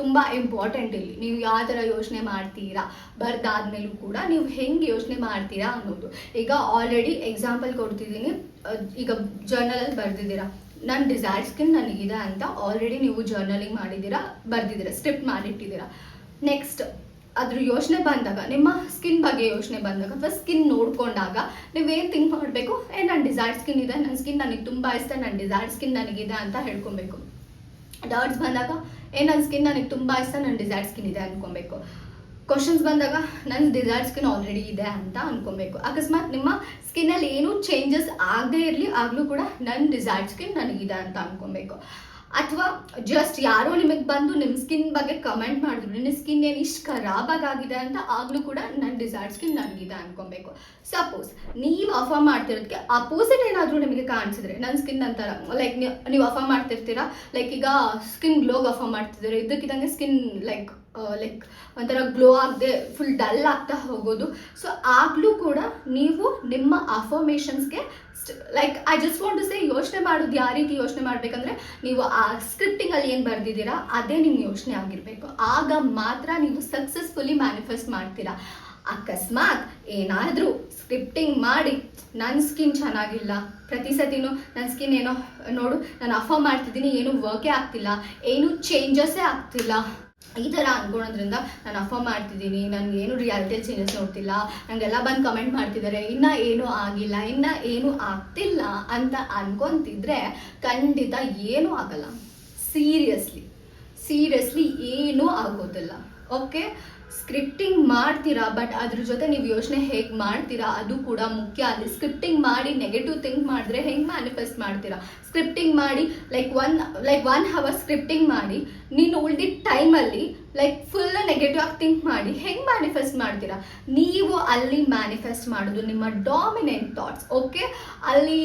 ತುಂಬ ಇಂಪಾರ್ಟೆಂಟ್ ಇಲ್ಲಿ. ನೀವು ಯಾವ ಥರ ಯೋಚನೆ ಮಾಡ್ತೀರಾ? ಬರ್ದಾದ್ಮೇಲೂ ಕೂಡ ನೀವು ಹೆಂಗೆ ಯೋಚನೆ ಮಾಡ್ತೀರಾ ಅನ್ನೋದು. ಈಗ ಆಲ್ರೆಡಿ ಎಕ್ಸಾಂಪಲ್ ಕೊಡ್ತಿದ್ದೀನಿ. ಈಗ ಜರ್ನಲಲ್ಲಿ ಬರೆದಿದ್ದೀರಾ? ನನ್ನ ಡಿಸೈರ್ ಸ್ಕಿನ್ ನನಗಿದೆ ಅಂತ ಆಲ್ರೆಡಿ ನೀವು ಜರ್ನಲಿಂಗ್ ಮಾಡಿದ್ದೀರಾ? ಬರ್ದಿದ್ದೀರಾ? ಸ್ಕ್ರಿಪ್ಟ್ ಮಾಡಿಟ್ಟಿದ್ದೀರಾ? ನೆಕ್ಸ್ಟ್ ಅದ್ರ ಯೋಚನೆ ಬಂದಾಗ, ನಿಮ್ಮ ಸ್ಕಿನ್ ಬಗ್ಗೆ ಯೋಚನೆ ಬಂದಾಗ, ಅಥವಾ ಸ್ಕಿನ್ ನೋಡ್ಕೊಂಡಾಗ ನೀವೇನು ಥಿಂಕ್ ಮಾಡಬೇಕು? ಏ ನನ್ನ ಡಿಸೈರ್ ಸ್ಕಿನ್ ಇದೆ ನನ್ನ ಸ್ಕಿನ್ ನನಗೆ ತುಂಬ ಇಷ್ಟ ನನ್ನ ಡಿಸೈರ್ ಸ್ಕಿನ್ ನನಗಿದೆ ಅಂತ ಹೇಳ್ಕೊಬೇಕು. ಡಾಟ್ಸ್ ಬಂದಾಗ, ಏ ನನ್ನ ಸ್ಕಿನ್ ನನಗೆ ತುಂಬ ಇಷ್ಟ ನನ್ನ ಡಿಸೈರ್ ಸ್ಕಿನ್ ಇದೆ, ಅನ್ಕೊಬೇಕು. ಕ್ವಶನ್ಸ್ ಬಂದಾಗ ನನ್ನ ಡಿಸೈರ್ ಸ್ಕಿನ್ ಆಲ್ರೆಡಿ ಇದೆ, ಅಂತ ಅನ್ಕೊಬೇಕು. ಅಕಸ್ಮಾತ್ ನಿಮ್ಮ ಸ್ಕಿನ್ನಲ್ಲಿ ಏನೂ ಚೇಂಜಸ್ ಆಗದೇ ಇರಲಿ, ಆಗಲೂ ಕೂಡ ನನ್ನ ಡಿಸೈರ್ ಸ್ಕಿನ್ ನನಗಿದೆ ಅಂತ ಅನ್ಕೊಬೇಕು. ಅಥವಾ ಜಸ್ಟ್ ಯಾರೋ ನಿಮಗೆ ಬಂದು ನಿಮ್ಮ ಸ್ಕಿನ್ ಬಗ್ಗೆ ಕಮೆಂಟ್ ಮಾಡಿದ್ರು, ನಿನ್ನ ಸ್ಕಿನ್ ಏನು ಇಷ್ಟು ಖರಾಬಾಗಿದೆ ಅಂತ ಆಗಲೂ ಕೂಡ ನನ್ನ ಡಿಸೈರ್ ಸ್ಕಿನ್ ನನಗಿದೆ ಅನ್ಕೊಬೇಕು. ಸಪೋಸ್ ನೀವು ಅಫಾ ಮಾಡ್ತಿರೋದಕ್ಕೆ ಅಪೋಸಿಟ್ ಏನಾದರೂ ನಿಮಗೆ ಕಾಣಿಸಿದ್ರೆ ನನ್ನ ಸ್ಕಿನ್ ಅಂತಾರ ಲೈಕ್ ನೀವು ಅಫಾ ಮಾಡ್ತಿರ್ತೀರಾ? ಲೈಕ್ ಈಗ ಸ್ಕಿನ್ ಗ್ಲೋಗ್ ಅಫಾ ಮಾಡ್ತಿದ್ದೀರಾ? ಇದಕ್ಕಿದಂಗೆ ಸ್ಕಿನ್ ಲೈಕ್ ಲೈಕ್ ಒಂಥರ ಗ್ಲೋ ಆಗದೆ ಫುಲ್ ಡಲ್ ಆಗ್ತಾ ಹೋಗೋದು. ಸೊ ಆಗಲೂ ಕೂಡ ನೀವು ನಿಮ್ಮ ಅಫರ್ಮೇಷನ್ಸ್ಗೆ like I just want to say ಯೋಚನೆ ಮಾಡೋದು ಯಾವ ರೀತಿ ಯೋಚನೆ ಮಾಡಬೇಕಂದ್ರೆ ನೀವು ಆ ಸ್ಕ್ರಿಪ್ಟಿಂಗಲ್ಲಿ ಏನು ಬರೆದಿದ್ದೀರಾ, ಅದೇ ನಿಮ್ಮ ಯೋಚನೆ ಆಗಿರಬೇಕು. ಆಗ ಮಾತ್ರ ನೀವು ಸಕ್ಸಸ್ಫುಲಿ ಮ್ಯಾನಿಫೆಸ್ಟ್ ಮಾಡ್ತೀರಾ. ಅಕಸ್ಮಾತ್ ಏನಾದರೂ ಸ್ಕ್ರಿಪ್ಟಿಂಗ್ ಮಾಡಿ ನನ್ನ ಸ್ಕಿನ್ ಚೆನ್ನಾಗಿಲ್ಲ, ಪ್ರತಿ ಸತಿನೂ ನನ್ನ ಸ್ಕಿನ್ ಏನೋ, ನೋಡು, ನಾನು ಅಫರ್ ಮಾಡ್ತಿದ್ದೀನಿ, ಏನೂ ವರ್ಕೇ ಆಗ್ತಿಲ್ಲ, ಏನೂ ಚೇಂಜಸ್ಸೇ ಆಗ್ತಿಲ್ಲ. ಈ ಥರ ಅಂದ್ಕೊಳೋದ್ರಿಂದ ನಾನು ಅಫ ಮಾಡ್ತಿದ್ದೀನಿ, ನನಗೆ ಏನು ರಿಯಾಲಿಟಿ ಚೇಂಜಸ್ ನೋಡ್ತಿಲ್ಲ ನನಗೆಲ್ಲ ಬಂದು ಕಮೆಂಟ್ ಮಾಡ್ತಿದ್ದಾರೆ ಇನ್ನೂ ಏನೂ ಆಗಿಲ್ಲ, ಇನ್ನೂ ಏನೂ ಆಗ್ತಿಲ್ಲ ಅಂತ ಅನ್ಕೊಂತಿದ್ರೆ ಖಂಡಿತ ಏನೂ ಆಗಲ್ಲ. ಸೀರಿಯಸ್ಲಿ ಸೀರಿಯಸ್ಲಿ ಏನೂ ಆಗೋದಿಲ್ಲ. ಓಕೆ ಸ್ಕ್ರಿಪ್ಟಿಂಗ್ ಮಾಡ್ತೀರಾ? ಬಟ್ ಅದ್ರ ಜೊತೆ ನೀವು ಯೋಚನೆ ಹೇಗೆ ಮಾಡ್ತೀರಾ? ಅದು ಕೂಡ ಮುಖ್ಯ. ಅಲ್ಲಿ ಸ್ಕ್ರಿಪ್ಟಿಂಗ್ ಮಾಡಿ ನೆಗೆಟಿವ್ ಥಿಂಕ್ ಮಾಡಿದ್ರೆ ಹೆಂಗೆ ಮ್ಯಾನಿಫೆಸ್ಟ್ ಮಾಡ್ತೀರಾ? ಸ್ಕ್ರಿಪ್ಟಿಂಗ್ ಮಾಡಿ like one like one hour scripting ಮಾಡಿ, ನೀನು ಉಳಿದಿದ್ದ ಟೈಮಲ್ಲಿ ಲೈಕ್ ಫುಲ್ ನೆಗೆಟಿವ್ ಆಗಿ ಥಿಂಕ್ ಮಾಡಿ ಹೆಂಗೆ ಮ್ಯಾನಿಫೆಸ್ಟ್ ಮಾಡ್ತೀರಾ? ನೀವು ಅಲ್ಲಿ ಮ್ಯಾನಿಫೆಸ್ಟ್ ಮಾಡೋದು ನಿಮ್ಮ ಡಾಮಿನೆಂಟ್ ಥಾಟ್ಸ್ ಓಕೆ ಅಲ್ಲಿ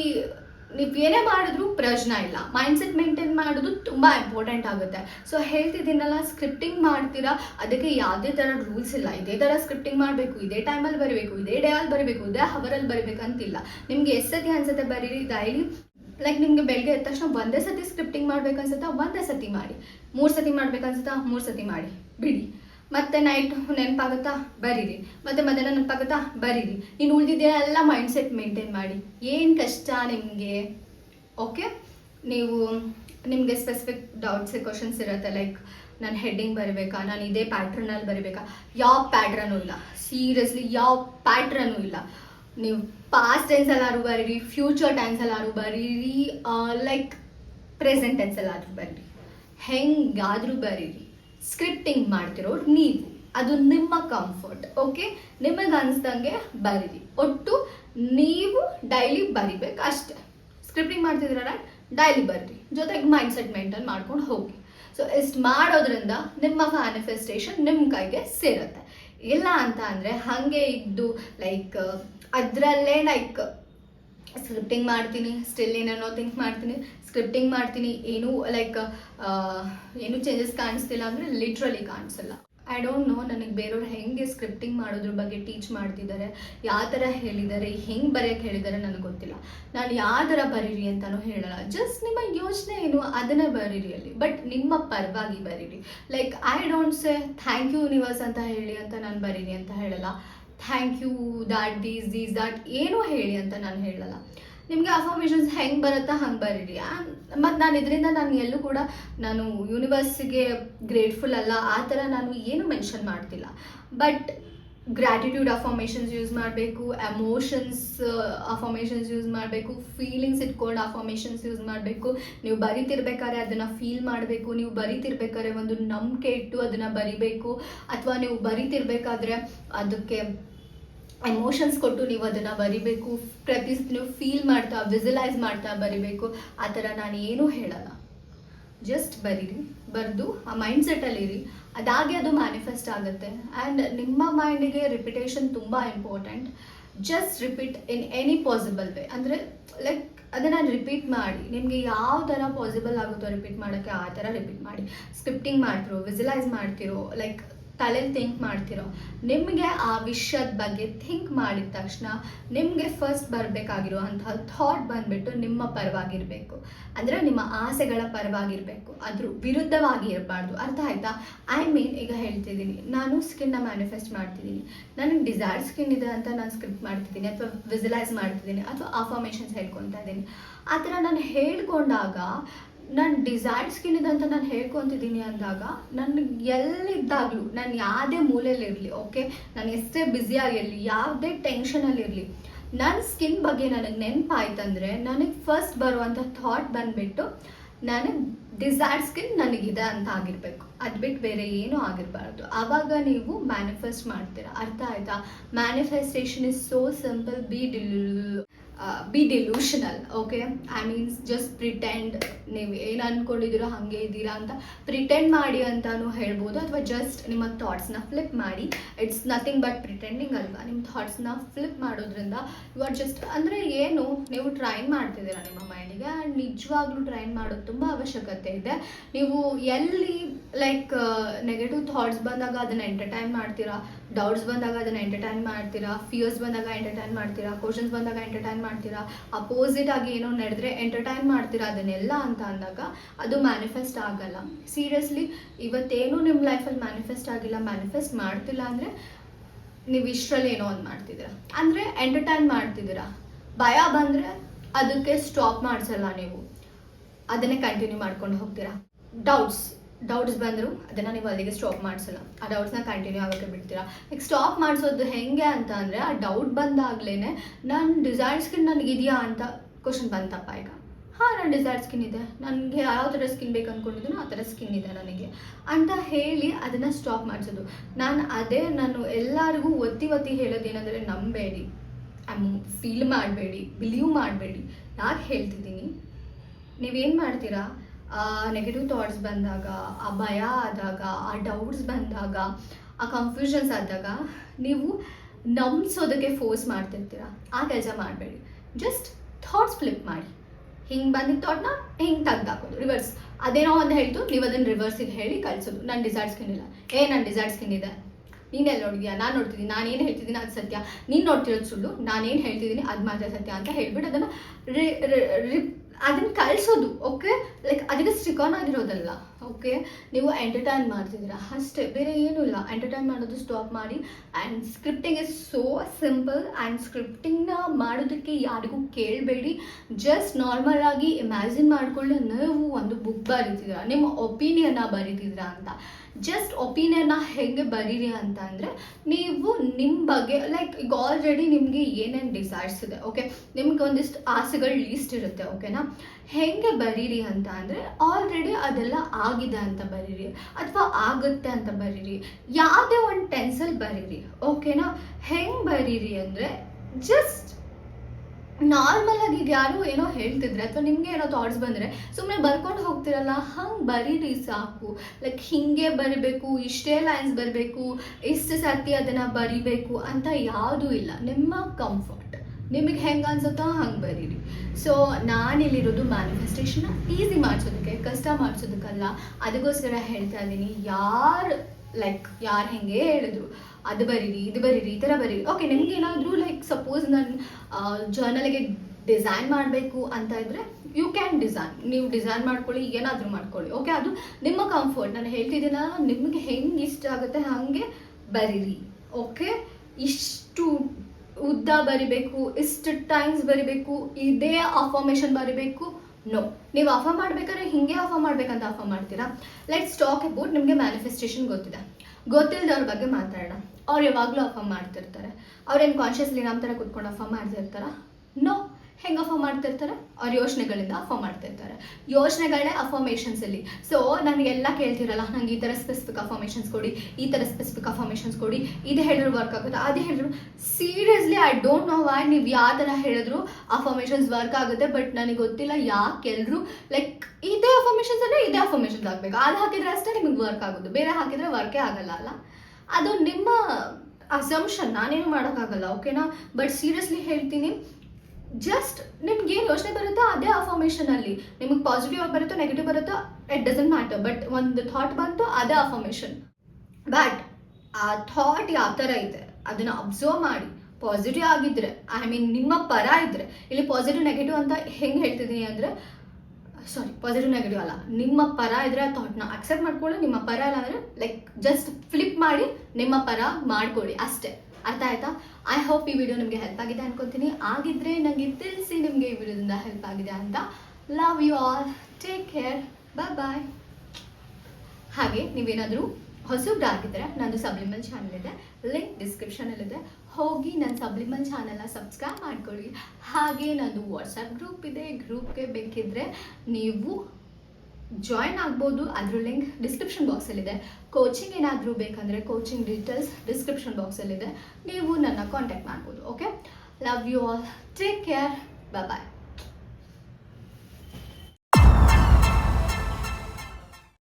ನೀವು ಏನೇ ಮಾಡಿದ್ರು ಪ್ರಯೋಜನ ಇಲ್ಲ. ಮೈಂಡ್ಸೆಟ್ ಮೇಂಟೈನ್ ಮಾಡೋದು ತುಂಬ ಇಂಪಾರ್ಟೆಂಟ್ ಆಗುತ್ತೆ. ಸೊ ಹೇಳ್ತಿದ್ದೀನಲ್ಲ ಸ್ಕ್ರಿಪ್ಟಿಂಗ್ ಮಾಡ್ತೀರಾ? ಅದಕ್ಕೆ ಯಾವುದೇ ಥರ ರೂಲ್ಸ್ ಇಲ್ಲ. ಇದೇ ಥರ ಸ್ಕ್ರಿಪ್ಟಿಂಗ್ ಮಾಡಬೇಕು, ಇದೇ ಟೈಮಲ್ಲಿ ಬರಬೇಕು, ಇದೇ ಡೇ ಅಲ್ಲಿ ಬರಬೇಕು, ಇದೇ ಹವರಲ್ಲಿ ಬರಬೇಕು ಅಂತಿಲ್ಲ. ನಿಮ್ಗೆ ಎಷ್ಟು ಸತಿ ಅನ್ಸುತ್ತೆ ಬರೀರಿ ಡೈಲಿ ಲೈಕ್ ನಿಮಗೆ ಬೆಳಗ್ಗೆ ಎದ್ದ ತಕ್ಷಣ ಒಂದೇ ಸತಿ ಸ್ಕ್ರಿಪ್ಟಿಂಗ್ ಮಾಡ್ಬೇಕು ಅನ್ಸುತ್ತಾ? ಒಂದೇ ಸತಿ ಮಾಡಿ. ಮೂರು ಸತಿ ಮಾಡ್ಬೇಕು ಅನ್ಸುತ್ತಾ? ಮೂರು ಸತಿ ಮಾಡಿ. ಬಿಡಿ. ಮತ್ತೆ ನೈಟ್ ನೆನಪಾಗುತ್ತಾ? ಬರೀರಿ. ಮತ್ತೆ ಮಧ್ಯಾಹ್ನ ನೆನಪಾಗುತ್ತಾ? ಬರೀರಿ. ನೀನು ಉಳಿದಿದ್ದೆಲ್ಲ ಮೈಂಡ್ ಸೆಟ್ ಮೇಂಟೈನ್ ಮಾಡಿ. ಏನು ಕಷ್ಟ ನಿಮಗೆ? ಓಕೆ ನೀವು, ನಿಮಗೆ ಸ್ಪೆಸಿಫಿಕ್ ಡೌಟ್ಸ್ ಕ್ವಶನ್ಸ್ ಇರುತ್ತೆ ಲೈಕ್ ನಾನು ಹೆಡ್ಡಿಂಗ್ ಬರಬೇಕಾ? ನಾನು ಇದೇ ಪ್ಯಾಟ್ರನಲ್ಲಿ ಬರಬೇಕಾ? ಯಾವ ಪ್ಯಾಟ್ರನು ಇಲ್ಲ. ಸೀರಿಯಸ್ಲಿ ಯಾವ ಪ್ಯಾಟ್ರನು ಇಲ್ಲ. ನೀವು ಪಾಸ್ಟ್ ಟೆನ್ಸ್ ಎಲ್ಲಾರು ಬರೀರಿ ಫ್ಯೂಚರ್ ಟೆನ್ಸ್ ಎಲ್ಲಾರು ಬರೀರಿ ಲೈಕ್ ಪ್ರೆಸೆಂಟ್ ಟೆನ್ಸ್ ಎಲ್ಲಾದ್ರೂ ಬರೀರಿ ಹೆಂಗಾದ್ರೂ ಬರೀರಿ. ಸ್ಕ್ರಿಪ್ಟಿಂಗ್ ಮಾಡ್ತಿರೋರು ನೀವು. ಅದು ನಿಮ್ಮ ಕಂಫರ್ಟ್ ಓಕೆ ನಿಮಗೆ ಅನ್ಸ್ದಂಗೆ ಬರೀರಿ. ಒಟ್ಟು ನೀವು ಡೈಲಿ ಬರಿಬೇಕು ಅಷ್ಟೇ. ಸ್ಕ್ರಿಪ್ಟಿಂಗ್ ಮಾಡ್ತಿದ್ರ ಡೈಲಿ ಬರ್ರಿ. ಜೊತೆಗೆ ಮೈಂಡ್ ಸೆಟ್ ಮೇಂಟೈನ್ ಮಾಡ್ಕೊಂಡು ಹೋಗಿ. ಸೊ ಇಷ್ಟು ಮಾಡೋದ್ರಿಂದ ನಿಮ್ಮ ಮ್ಯಾನಿಫೆಸ್ಟೇಷನ್ ನಿಮ್ಮ ಕೈಗೆ ಸೇರುತ್ತೆ. ಇಲ್ಲ ಅಂತ ಅಂದರೆ ಹಾಗೆ ಇದ್ದು ಲೈಕ್ ಅದರಲ್ಲೇ ಲೈಕ್ ಸ್ಕ್ರಿಪ್ಟಿಂಗ್ ಮಾಡ್ತೀನಿ ಸ್ಟಿಲ್ ಏನೇನೋ ಥಿಂಕ್ ಮಾಡ್ತೀನಿ. ಸ್ಕ್ರಿಪ್ಟಿಂಗ್ ಮಾಡ್ತೀನಿ, ಏನೂ ಲೈಕ್ ಏನೂ ಚೇಂಜಸ್ ಕಾಣಿಸ್ತಿಲ್ಲ ಅಂದರೆ ಲಿಟ್ರಲಿ ಕಾಣಿಸಲ್ಲ. ಐ ಡೋಂಟ್ ನೋ ನನಗೆ ಬೇರೆಯವ್ರು ಹೆಂಗೆ ಸ್ಕ್ರಿಪ್ಟಿಂಗ್ ಮಾಡೋದ್ರ ಬಗ್ಗೆ ಟೀಚ್ ಮಾಡ್ತಿದ್ದಾರೆ, ಯಾವ ಥರ ಹೇಳಿದ್ದಾರೆ, ಹೆಂಗೆ ಬರೆಯೋಕ್ಕೆ ಹೇಳಿದ್ದಾರೆ ನನಗೆ ಗೊತ್ತಿಲ್ಲ. ನಾನು ಯಾವ ಥರ ಬರೀರಿ ಅಂತಲೂ ಹೇಳಲ್ಲ. ಜಸ್ಟ್ ನಿಮ್ಮ ಯೋಚನೆ ಏನು, ಅದನ್ನು ಬರೀರಿ ಅಲ್ಲಿ. ಬಟ್ ನಿಮ್ಮ ಪರವಾಗಿ ಬರೀರಿ. Like I don't say thank you universe ಅಂತ ಹೇಳಿ ಅಂತ ನಾನು ಬರೀರಿ ಅಂತ ಹೇಳಲ್ಲ. Thank you that these these that ಏನೂ ಹೇಳಿ ಅಂತ ನಾನು ಹೇಳಲ್ಲ. ನಿಮಗೆ ಅಫಾರ್ಮೇಷನ್ಸ್ ಹೆಂಗೆ ಬರುತ್ತಾ ಹಂಗೆ ಬರೀರಿ. ಮತ್ತು ನಾನು ಇದರಿಂದ ನಾನು ಎಲ್ಲೂ ಕೂಡ ನಾನು ಯೂನಿವರ್ಸಿಗೆ ಗ್ರೇಟ್ಫುಲ್ ಅಲ್ಲ, ಆ ಥರ ನಾನು ಏನು ಮೆನ್ಷನ್ ಮಾಡ್ತಿಲ್ಲ. ಬಟ್ ಗ್ರ್ಯಾಟಿಟ್ಯೂಡ್ ಅಫಾರ್ಮೇಷನ್ಸ್ ಯೂಸ್ ಮಾಡಬೇಕು ಎಮೋಷನ್ಸ್ ಅಫಾರ್ಮೇಷನ್ಸ್ ಯೂಸ್ ಮಾಡಬೇಕು ಫೀಲಿಂಗ್ಸ್ ಇಟ್ಕೊಂಡು ಅಫಾರ್ಮೇಷನ್ಸ್ ಯೂಸ್ ಮಾಡಬೇಕು. ನೀವು ಬರಿತಿರ್ಬೇಕಾದ್ರೆ ಅದನ್ನು ಫೀಲ್ ಮಾಡಬೇಕು, ನೀವು ಬರಿತಿರ್ಬೇಕಾದ್ರೆ ಒಂದು ನಂಬಿಕೆ ಇಟ್ಟು ಅದನ್ನು ಬರಿಬೇಕು. ಅಥವಾ ನೀವು ಬರಿತಿರ್ಬೇಕಾದ್ರೆ ಅದಕ್ಕೆ ಎಮೋಷನ್ಸ್ ಕೊಟ್ಟು ನೀವು ಅದನ್ನು ಬರಿಬೇಕು. ಪ್ರತಿ ನೀವು ಫೀಲ್ ಮಾಡ್ತಾ ವಿಸಿಲೈಸ್ ಮಾಡ್ತಾ ಬರಿಬೇಕು. ಆ ಥರ ನಾನು ಏನೂ ಹೇಳಲ್ಲ. ಜಸ್ಟ್ ಬರೀರಿ. ಬರೆದು ಆ ಮೈಂಡ್ ಇರಿ. ಅದಾಗೆ ಅದು ಮ್ಯಾನಿಫೆಸ್ಟ್ ಆಗುತ್ತೆ. ಆ್ಯಂಡ್ ನಿಮ್ಮ ಮೈಂಡಿಗೆ ರಿಪಿಟೇಷನ್ ತುಂಬ important just repeat in any possible way ಅಂದರೆ ಲೈಕ್ ಅದನ್ನು ರಿಪೀಟ್ ಮಾಡಿ. ನಿಮಗೆ ಯಾವ ಥರ ಪಾಸಿಬಲ್ ಆಗುತ್ತೋ ರಿಪೀಟ್ ಮಾಡೋಕ್ಕೆ ಆ ಥರ ರಿಪೀಟ್ ಮಾಡಿ. ಸ್ಕ್ರಿಪ್ಟಿಂಗ್ ಮಾಡ್ತಿರೋ ವಿಜುಲೈಸ್ ಮಾಡ್ತಿರೋ ಲೈಕ್ ತಲೆಯಲ್ಲಿ ಥಿಂಕ್ ಮಾಡ್ತಿರೋ. ನಿಮಗೆ ಆ ವಿಷಯದ ಬಗ್ಗೆ ಥಿಂಕ್ ಮಾಡಿದ ತಕ್ಷಣ ನಿಮಗೆ ಫಸ್ಟ್ ಬರಬೇಕಾಗಿರುವಂತಹ ಥಾಟ್ ಬಂದ್ಬಿಟ್ಟು ನಿಮ್ಮ ಪರವಾಗಿರಬೇಕು. ಅಂದರೆ ನಿಮ್ಮ ಆಸೆಗಳ ಪರವಾಗಿರಬೇಕು. ಅದ್ರ ವಿರುದ್ಧವಾಗಿ ಇರಬಾರ್ದು. ಅರ್ಥ ಆಯ್ತಾ? ಐ ಮೀನ್ ಈಗ ಹೇಳ್ತಿದ್ದೀನಿ. ನಾನು ಸ್ಕಿನ್ನ ಮ್ಯಾನಿಫೆಸ್ಟ್ ಮಾಡ್ತಿದ್ದೀನಿ. ನನಗೆ ಡಿಸೈರ್ ಸ್ಕಿನ್ ಇದೆ ಅಂತ ನಾನು ಸ್ಕ್ರಿಪ್ಟ್ ಮಾಡ್ತಿದ್ದೀನಿ ಅಥವಾ ವಿಜುಲೈಸ್ ಮಾಡ್ತಿದ್ದೀನಿ ಅಥವಾ ಅಫಾರ್ಮೇಷನ್ಸ್ ಹೇಳ್ಕೊತಾ ಇದ್ದೀನಿ. ಆ ಥರ ನಾನು ಹೇಳ್ಕೊಂಡಾಗ ನಾನು ಡಿಸೈರ್ಡ್ ಸ್ಕಿನ್ ಇದೆ ಅಂತ ನಾನು ಹೇಳ್ಕೊತಿದ್ದೀನಿ ಅಂದಾಗ ನನಗೆ ಎಲ್ಲಿದ್ದಾಗಲೂ, ನಾನು ಯಾವುದೇ ಮೂಲೆಯಲ್ಲಿರಲಿ ಓಕೆ ನಾನು ಎಷ್ಟೇ ಬ್ಯುಸಿಯಾಗಿರಲಿ ಯಾವುದೇ ಟೆನ್ಷನಲ್ಲಿರಲಿ ನನ್ನ ಸ್ಕಿನ್ ಬಗ್ಗೆ ನನಗೆ ನೆನಪಾಯ್ತಂದರೆ, ನನಗೆ ಫಸ್ಟ್ ಬರುವಂಥ ಥಾಟ್ ಬಂದುಬಿಟ್ಟು ನನಗೆ ಡಿಸೈರ್ಡ್ ಸ್ಕಿನ್ ನನಗಿದೆ ಅಂತ ಆಗಿರಬೇಕು. ಅದು ಬಿಟ್ಟು ಬೇರೆ ಏನೂ ಆಗಿರಬಾರ್ದು. ಆವಾಗ ನೀವು ಮ್ಯಾನಿಫೆಸ್ಟ್ ಮಾಡ್ತೀರಾ. ಅರ್ಥ ಆಯ್ತಾ? Manifestation is so simple be del be delusional okay I means just pretend ನೀವು ಏನು ಅಂದ್ಕೊಂಡಿದ್ದೀರೋ ಹಾಗೆ ಇದ್ದೀರಾ ಅಂತ ಪ್ರಿಟೆಂಡ್ ಮಾಡಿ ಅಂತಲೂ ಹೇಳ್ಬೋದು, ಅಥವಾ ಜಸ್ಟ್ ನಿಮ್ಮ ಥಾಟ್ಸ್ನ ಫ್ಲಿಪ್ ಮಾಡಿ. ಇಟ್ಸ್ ನಥಿಂಗ್ ಬಟ್ ಪ್ರಿಟೆಂಡಿಂಗ್ ಅಲ್ವಾ? ನಿಮ್ಮ ಥಾಟ್ಸ್ನ ಫ್ಲಿಪ್ ಮಾಡೋದ್ರಿಂದ ಯು ಆರ್ ಜಸ್ಟ್ ಅಂದರೆ ಏನು, ನೀವು ಟ್ರೈನ್ ಮಾಡ್ತಿದ್ದೀರಾ ನಿಮ್ಮ ಮೈಂಡಿಗೆ ಆ್ಯಂಡ್ ನಿಜವಾಗ್ಲೂ ಟ್ರೈನ್ ಮಾಡೋದು ತುಂಬ ಅವಶ್ಯಕತೆ ಇದೆ. ನೀವು ಎಲ್ಲಿ ಲೈಕ್ ನೆಗೆಟಿವ್ ಥಾಟ್ಸ್ ಬಂದಾಗ ಅದನ್ನು ಎಂಟರ್ಟೈನ್ ಮಾಡ್ತೀರಾ? ಡೌಟ್ಸ್ ಬಂದಾಗ ಅದನ್ನು ಎಂಟರ್ಟೈನ್ ಮಾಡ್ತೀರಾ? ಫಿಯರ್ಸ್ ಬಂದಾಗ ಎಂಟರ್ಟೈನ್ ಮಾಡ್ತೀರಾ? ಕ್ವಶನ್ಸ್ ಬಂದಾಗ ಎಂಟರ್ಟೈನ್ ಮಾಡ್ತೀರಾ? ಅಪೋಸಿಟ್ ಆಗಿ ಏನೋ ನಡೆದ್ರೆ ಎಂಟರ್ಟೈನ್ ಮಾಡ್ತೀರಾ? ಅದನ್ನೆಲ್ಲ ಅಂತ ಅಂದಾಗ ಅದು ಮ್ಯಾನಿಫೆಸ್ಟ್ ಆಗಲ್ಲ. ಸೀರಿಯಸ್ಲಿ ಇವತ್ತೇನು ನಿಮ್ಮ ಲೈಫಲ್ಲಿ ಮ್ಯಾನಿಫೆಸ್ಟ್ ಆಗಿಲ್ಲ ಮ್ಯಾನಿಫೆಸ್ಟ್ ಮಾಡ್ತಿಲ್ಲ ಅಂದರೆ ನೀವು ಇಷ್ಟರಲ್ಲಿ ಏನೋ ಒಂದು ಮಾಡ್ತಿದ್ದೀರಾ? ಅಂದರೆ ಎಂಟರ್ಟೈನ್ ಮಾಡ್ತಿದ್ದೀರಾ? ಭಯ ಬಂದರೆ ಅದಕ್ಕೆ ಸ್ಟಾಪ್ ಮಾಡಿಸಲ್ಲ ನೀವು. ಅದನ್ನೇ ಕಂಟಿನ್ಯೂ ಮಾಡ್ಕೊಂಡು ಹೋಗ್ತೀರಾ? ಡೌಟ್ಸ್ ಡೌಟ್ಸ್ ಬಂದರು, ಅದನ್ನು ನೀವು ಅಲ್ಲಿಗೆ ಸ್ಟಾಪ್ ಮಾಡಿಸಲ್ಲ. ಆ ಡೌಟ್ಸ್ನ ಕಂಟಿನ್ಯೂ ಆಗೋಕ್ಕೆ ಬಿಡ್ತೀರಾ? ಈಗ ಸ್ಟಾಪ್ ಮಾಡಿಸೋದು ಹೆಂಗೆ ಅಂತ ಅಂದರೆ, ಆ ಡೌಟ್ ಬಂದಾಗಲೇ ನನ್ನ ಡಿಸೈರ್ ಸ್ಕಿನ್ ನನಗಿದೆಯಾ ಅಂತ ಕ್ವಶನ್ ಬಂತಪ್ಪ ಈಗ. ಹಾಂ ನನ್ನ ಡಿಸೈರ್ ಸ್ಕಿನ್ ಇದೆ. ನನಗೆ ಯಾವ ಥರ ಸ್ಕಿನ್ ಬೇಕು ಅಂದ್ಕೊಂಡಿದ್ದೀನೋ ಆ ಥರ ಸ್ಕಿನ್ ಇದೆ ನನಗೆ ಅಂತ ಹೇಳಿ ಅದನ್ನು ಸ್ಟಾಪ್ ಮಾಡಿಸೋದು. ನಾನು ಅದೇ ನಾನು ಎಲ್ಲರಿಗೂ ಒತ್ತಿ ಒತ್ತಿ ಹೇಳೋದೇನೆಂದರೆ, ನಂಬೇಡಿ. ಐ ಫೀಲ್ ಮಾಡಬೇಡಿ ಬಿಲೀವ್ ಮಾಡಬೇಡಿ. ಯಾಕೆ ಹೇಳ್ತಿದ್ದೀನಿ. ನೀವೇನು ಮಾಡ್ತೀರಾ? ನೆಗೆಟಿವ್ ಥಾಟ್ಸ್ ಬಂದಾಗ, ಆ ಭಯ ಆದಾಗ, ಆ ಡೌಟ್ಸ್ ಬಂದಾಗ, ಆ ಕನ್ಫ್ಯೂಷನ್ಸ್ ಆದಾಗ ನೀವು ನಂಬಿಸೋದಕ್ಕೆ ಫೋರ್ಸ್ ಮಾಡ್ತಿರ್ತೀರ. ಆ ಕೆಲಸ ಮಾಡಬೇಡಿ. ಜಸ್ಟ್ ಥಾಟ್ಸ್ ಫ್ಲಿಪ್ ಮಾಡಿ. ಹಿಂಗೆ ಬಂದಿದ್ದ ಥಾಟ್ನ ಹಿಂಗೆ ತೆಗ್ದಾಕೋದು. ರಿವರ್ಸ್ ಅದೇನೋ ಒಂದು ಹೇಳ್ತು, ನೀವು ಅದನ್ನು ರಿವರ್ಸಿಗೆ ಹೇಳಿ ಕಳಿಸೋದು. ನನ್ನ ಡಿಸೈಡ್ ಸ್ಕಿನ್ ಏ ನನ್ನ ಡಿಸೈಡ್ ಸ್ಕಿನ್ ಇದೆ ನೀನೆಲ್ಲ ನೋಡಿದ್ಯಾ? ನಾನು ನೋಡ್ತಿದ್ದೀನಿ ನಾನೇನು ಹೇಳ್ತಿದ್ದೀನಿ ಅದು ಸತ್ಯ? ನೀನು ನೋಡ್ತಿರೋದು ಸುಳ್ಳು. ನಾನೇನು ಹೇಳ್ತಿದ್ದೀನಿ ಅದು ಮಾತ್ರ ಸತ್ಯ ಅಂತ ಹೇಳ್ಬಿಟ್ಟು ಅದನ್ನು ರಿ ಅದನ್ನು ಕಳಿಸೋದು ಓಕೆ ಲೈಕ್ ಅದಕ್ಕೆ ಸ್ಟಿಕಾನ್ ಆಗಿರೋದಲ್ಲ ಓಕೆ ನೀವು ಎಂಟರ್ಟೈನ್ ಮಾಡ್ತಿದ್ದೀರಾ? ಅಷ್ಟೇ, ಬೇರೆ ಏನೂ ಇಲ್ಲ. ಎಂಟರ್ಟೈನ್ ಮಾಡೋದು ಸ್ಟಾಪ್ ಮಾಡಿ and scripting is so simple and ಸ್ಕ್ರಿಪ್ಟಿಂಗ್ನ ಮಾಡೋದಕ್ಕೆ ಯಾರಿಗೂ ಕೇಳಬೇಡಿ. ಜಸ್ಟ್ ನಾರ್ಮಲ್ ಆಗಿ ಇಮ್ಯಾಜಿನ್ ಮಾಡ್ಕೊಳ್ಳಿ ನೀವು ಒಂದು ಬುಕ್ ಬರೀತಿದ್ದೀರಾ, ನಿಮ್ಮ ಒಪಿನಿಯನ್ನ ಬರೀತಿದ್ದೀರಾ ಅಂತ. ಜಸ್ಟ್ ಒಪಿನಿಯನ್ನ ಹೆಂಗೆ ಬರೀರಿ ಅಂತ ಅಂದರೆ ನೀವು ನಿಮ್ಮ ಬಗ್ಗೆ ಲೈಕ್ ಈಗ ಆಲ್ರೆಡಿ ನಿಮಗೆ ಏನೇನು ಡಿಸೈರ್ಸ್ ಇದೆ ಓಕೆ ನಿಮ್ಗೆ ಒಂದಿಷ್ಟು ಆಸೆಗಳು ಲೀಸ್ಟ್ ಇರುತ್ತೆ ಓಕೆನಾ ಹೆಂಗೆ ಬರೀರಿ ಅಂತ ಅಂದರೆ ಆಲ್ರೆಡಿ ಅದೆಲ್ಲ ಆಗಿದೆ ಅಂತ ಬರೀರಿ, ಅಥವಾ ಆಗುತ್ತೆ ಅಂತ ಬರೀರಿ, ಯಾವುದೇ ಒಂದು ಟೆನ್ಸಲ್ಲಿ ಬರೀರಿ ಓಕೆನಾ ಹೆಂಗೆ ಬರೀರಿ ಅಂದರೆ ಜಸ್ಟ್ ನಾರ್ಮಲ್ ಆಗಿ ಈಗ ಯಾರೋ ಏನೋ ಹೇಳ್ತಿದ್ರೆ ಅಥವಾ ನಿಮಗೆ ಏನೋ ಥಾಟ್ಸ್ ಬಂದರೆ ಸುಮ್ಮನೆ ಬರ್ಕೊಂಡು ಹೋಗ್ತಿರಲ್ಲ, ಹಂಗೆ ಬರೀರಿ ಸಾಕು. ಲೈಕ್ ಹಿಂಗೆ ಬರಿಬೇಕು, ಇಷ್ಟೇ ಲೈನ್ಸ್ ಬರಬೇಕು, ಇಷ್ಟು ಸರ್ತಿ ಅದನ್ನು ಬರಿಬೇಕು ಅಂತ ಯಾವುದೂ ಇಲ್ಲ. ನಿಮ್ಮ ಕಂಫರ್ಟ್ ನಿಮಗೆ ಹೆಂಗೆ ಅನ್ಸುತ್ತೋ ಹಂಗೆ ಬರೀರಿ. ಸೊ ನಾನಿಲ್ಲಿರೋದು ಮ್ಯಾನಿಫೆಸ್ಟೇಷನ್ ಈಸಿ ಮಾಡಿಸೋದಕ್ಕೆ ಕಷ್ಟ ಮಾಡಿಸೋದಕ್ಕಲ್ಲ. ಅದಕ್ಕೋಸ್ಕರ ಹೇಳ್ತಾ ಇದ್ದೀನಿ, ಯಾರು ಲೈಕ್ ಯಾರು ಹೆಂಗೆ ಹೇಳಿದ್ರು ಅದು ಬರೀರಿ, ಇದು ಬರೀರಿ, ಈ ಥರ ಬರೀರಿ. ಓಕೆ ನಿಮ್ಗೆ ಏನಾದರೂ ಲೈಕ್ ಸಪೋಸ್ ನಾನು ಜರ್ನಲ್ಗೆ ಡಿಸೈನ್ ಮಾಡಬೇಕು ಅಂತ ಇದ್ದರೆ ಯು ಕ್ಯಾನ್ ಡಿಸೈನ್ ನೀವು ಡಿಸೈನ್ ಮಾಡ್ಕೊಳ್ಳಿ, ಏನಾದರೂ ಮಾಡ್ಕೊಳ್ಳಿ. ಓಕೆ ಅದು ನಿಮ್ಮ ಕಂಫರ್ಟ್ ನಾನು ಹೇಳ್ತಿದ್ದೀನ, ನಿಮಗೆ ಹೆಂಗೆ ಇಷ್ಟ ಆಗುತ್ತೆ, ಹಾಗೆ ಬರೀರಿ. ಓಕೆ ಇಷ್ಟು ಉದ್ದ ಬರಿಬೇಕು, ಇಷ್ಟು ಟೈಮ್ಸ್ ಬರಿಬೇಕು, ಇದೇ ಅಫಾರ್ಮೇಷನ್ ಬರಿಬೇಕು ನೋ ನೀವು ಆಫರ್ ಮಾಡ್ಬೇಕಾದ್ರೆ ಹಿಂಗೆ ಆಫರ್ ಮಾಡ್ಬೇಕಂತ ಆಫರ್ ಮಾಡ್ತೀರಾ? ಲೆಟ್ಸ್ ಟಾಕ್ ಅಬೌಟ್ ನಿಮಗೆ ಮ್ಯಾನಿಫೆಸ್ಟೇಷನ್ ಗೊತ್ತಿದೆ. ಗೊತ್ತಿಲ್ಲದವ್ರ ಬಗ್ಗೆ ಮಾತಾಡೋಣ. ಅವ್ರು ಯಾವಾಗಲೂ ಅಫಮ್ ಮಾಡ್ತಿರ್ತಾರೆ. ಅವ್ರೇನು ಕಾನ್ಷಿಯಸ್ಲಿ ನಮ್ಮ ಥರ ಕುತ್ಕೊಂಡು ಅಫಮ್ ಮಾಡ್ತಿರ್ತಾರ? ನೋ ಹೆಂಗೆ ಅಫರ್ ಮಾಡ್ತಿರ್ತಾರೆ? ಅವ್ರ ಯೋಚನೆಗಳಿಂದ ಮಾಡ್ತಾ ಮಾಡ್ತಿರ್ತಾರೆ. ಯೋಚನೆಗಳೇ ಅಫರ್ಮೇಷನ್ಸ್ ಅಲ್ಲಿ. ಸೊ ನನಗೆಲ್ಲ ಕೇಳ್ತಿರಲ್ಲ, ನಂಗೆ ಈ ಥರ ಸ್ಪೆಸಿಫಿಕ್ ಅಫರ್ಮೇಷನ್ಸ್ ಕೊಡಿ, ಈ ಥರ ಸ್ಪೆಸಿಫಿಕ್ ಅಫರ್ಮೇಷನ್ಸ್ ಕೊಡಿ, ಇದು ಹೇಳಿದ್ರು ವರ್ಕ್ ಆಗುತ್ತೆ? ಅದೇ ಹೇಳಿದ್ರು seriously I don't know why ನೀವು ಯಾವ ಥರ ಹೇಳಿದ್ರು ಅಫರ್ಮೇಷನ್ಸ್ ವರ್ಕ್ ಆಗುತ್ತೆ ಬಟ್ ನನಗೆ ಗೊತ್ತಿಲ್ಲ ಯಾಕೆ ಎಲ್ಲರೂ ಲೈಕ್ ಇದೇ ಅಫರ್ಮೇಷನ್ಸ್ ಅಂದರೆ ಇದೇ ಅಫರ್ಮೇಷನ್ಸ್ ಆಗಬೇಕು ಅದು ಹಾಕಿದ್ರೆ ಅಷ್ಟೇ ನಿಮಗೆ ವರ್ಕ್ ಆಗೋದು ಬೇರೆ ಹಾಕಿದ್ರೆ ವರ್ಕೇ ಆಗಲ್ಲ ಅಲ್ಲ? ಅದು ನಿಮ್ಮ ಅಸಂಪ್ಷನ್ ನಾನೇನು ಮಾಡೋಕ್ಕಾಗಲ್ಲ ಓಕೆನಾ ಬಟ್ ಸೀರಿಯಸ್ಲಿ ಹೇಳ್ತೀನಿ ಜಸ್ಟ್ ನಿಮ್ಗೆ ಏನು ಯೋಚನೆ ಬರುತ್ತೋ ಅದೇ ಅಫಾರ್ಮೇಷನ್ ಅಲ್ಲಿ. ನಿಮಗೆ ಪಾಸಿಟಿವ್ ಆಗಿ ಬರುತ್ತೋ ನೆಗೆಟಿವ್ ಬರುತ್ತೋ ಇಟ್ ಡಸಂಟ್ ಮ್ಯಾಟರ್ ಬಟ್ ಒಂದು ಥಾಟ್ ಬಂತು, ಅದೇ ಅಫಾರ್ಮೇಶನ್ ಬಟ್ ಆ ಥಾಟ್ ಯಾವ ಥರ ಇದೆ ಅದನ್ನ ಅಬ್ಸರ್ವ್ ಮಾಡಿ. ಪಾಸಿಟಿವ್ ಆಗಿದ್ರೆ ಐ ಮೀನ್ ನಿಮ್ಮ ಪರ ಇದ್ರೆ, ಇಲ್ಲಿ ಪಾಸಿಟಿವ್ ನೆಗೆಟಿವ್ ಅಂತ ಹೆಂಗೆ ಹೇಳ್ತಿದ್ದೀನಿ ಅಂದರೆ ಸಾರಿ ಪಾಸಿಟಿವ್ ನೆಗೆಟಿವ್ ಅಲ್ಲ. ನಿಮ್ಮ ಪರ ಇದ್ರೆ ಆ ಥಾಟ್ನ ಅಕ್ಸೆಪ್ಟ್ ಮಾಡ್ಕೊಳ್ಳಿ, ನಿಮ್ಮ ಪರ ಇಲ್ಲ ಅಂದ್ರೆ ಲೈಕ್ ಜಸ್ಟ್ ಫ್ಲಿಪ್ ಮಾಡಿ, ನಿಮ್ಮ ಪರ ಮಾಡ್ಕೊಳ್ಳಿ, ಅಷ್ಟೇ. ಅರ್ಥ ಆಯ್ತಾ? ಐ ಹೋಪ್ ಈ ವಿಡಿಯೋ ನಿಮಗೆ ಹೆಲ್ಪ್ ಆಗಿದೆ ಅನ್ಕೊತೀನಿ. ಆಗಿದ್ರೆ ನನಗೆ ತಿಳಿಸಿ ನಿಮಗೆ ಈ ವಿಡಿಯೋದಿಂದ ಹೆಲ್ಪ್ ಆಗಿದೆ ಅಂತ love you all take care bye bye ಹಾಗೆ ನೀವೇನಾದರೂ ಹೊಸಬ್ರಾಗಿದ್ದರೆ ನಂದು ಸಬ್ಲಿಮಲ್ ಚಾನಲ್ ಇದೆ. ಲಿಂಕ್ ಡಿಸ್ಕ್ರಿಪ್ಷನಲ್ಲಿದೆ ಹೋಗಿ ನನ್ನ ಸಬ್ಲಿಮಲ್ ಚಾನಲ್ನ ಸಬ್ಸ್ಕ್ರೈಬ್ ಮಾಡ್ಕೊಳ್ಳಿ. ಹಾಗೆ ನಂದು ವಾಟ್ಸಪ್ ಗ್ರೂಪ್ ಇದೆ. ಗ್ರೂಪ್ಗೆ ಬೇಕಿದ್ದರೆ ನೀವು ಜಾಯ್ನ್ ಆಗ್ಬೋದು. ಅದ್ರ ಲಿಂಕ್ ಡಿಸ್ಕ್ರಿಪ್ಷನ್ ಬಾಕ್ಸಲ್ಲಿದೆ ಕೋಚಿಂಗ್ ಏನಾದರೂ ಬೇಕಂದರೆ ಕೋಚಿಂಗ್ ಡೀಟೇಲ್ಸ್ ಡಿಸ್ಕ್ರಿಪ್ಷನ್ ಬಾಕ್ಸಲ್ಲಿದೆ ನೀವು ನನ್ನ ಕಾಂಟ್ಯಾಕ್ಟ್ ಮಾಡ್ಬೋದು okay love you all take care bye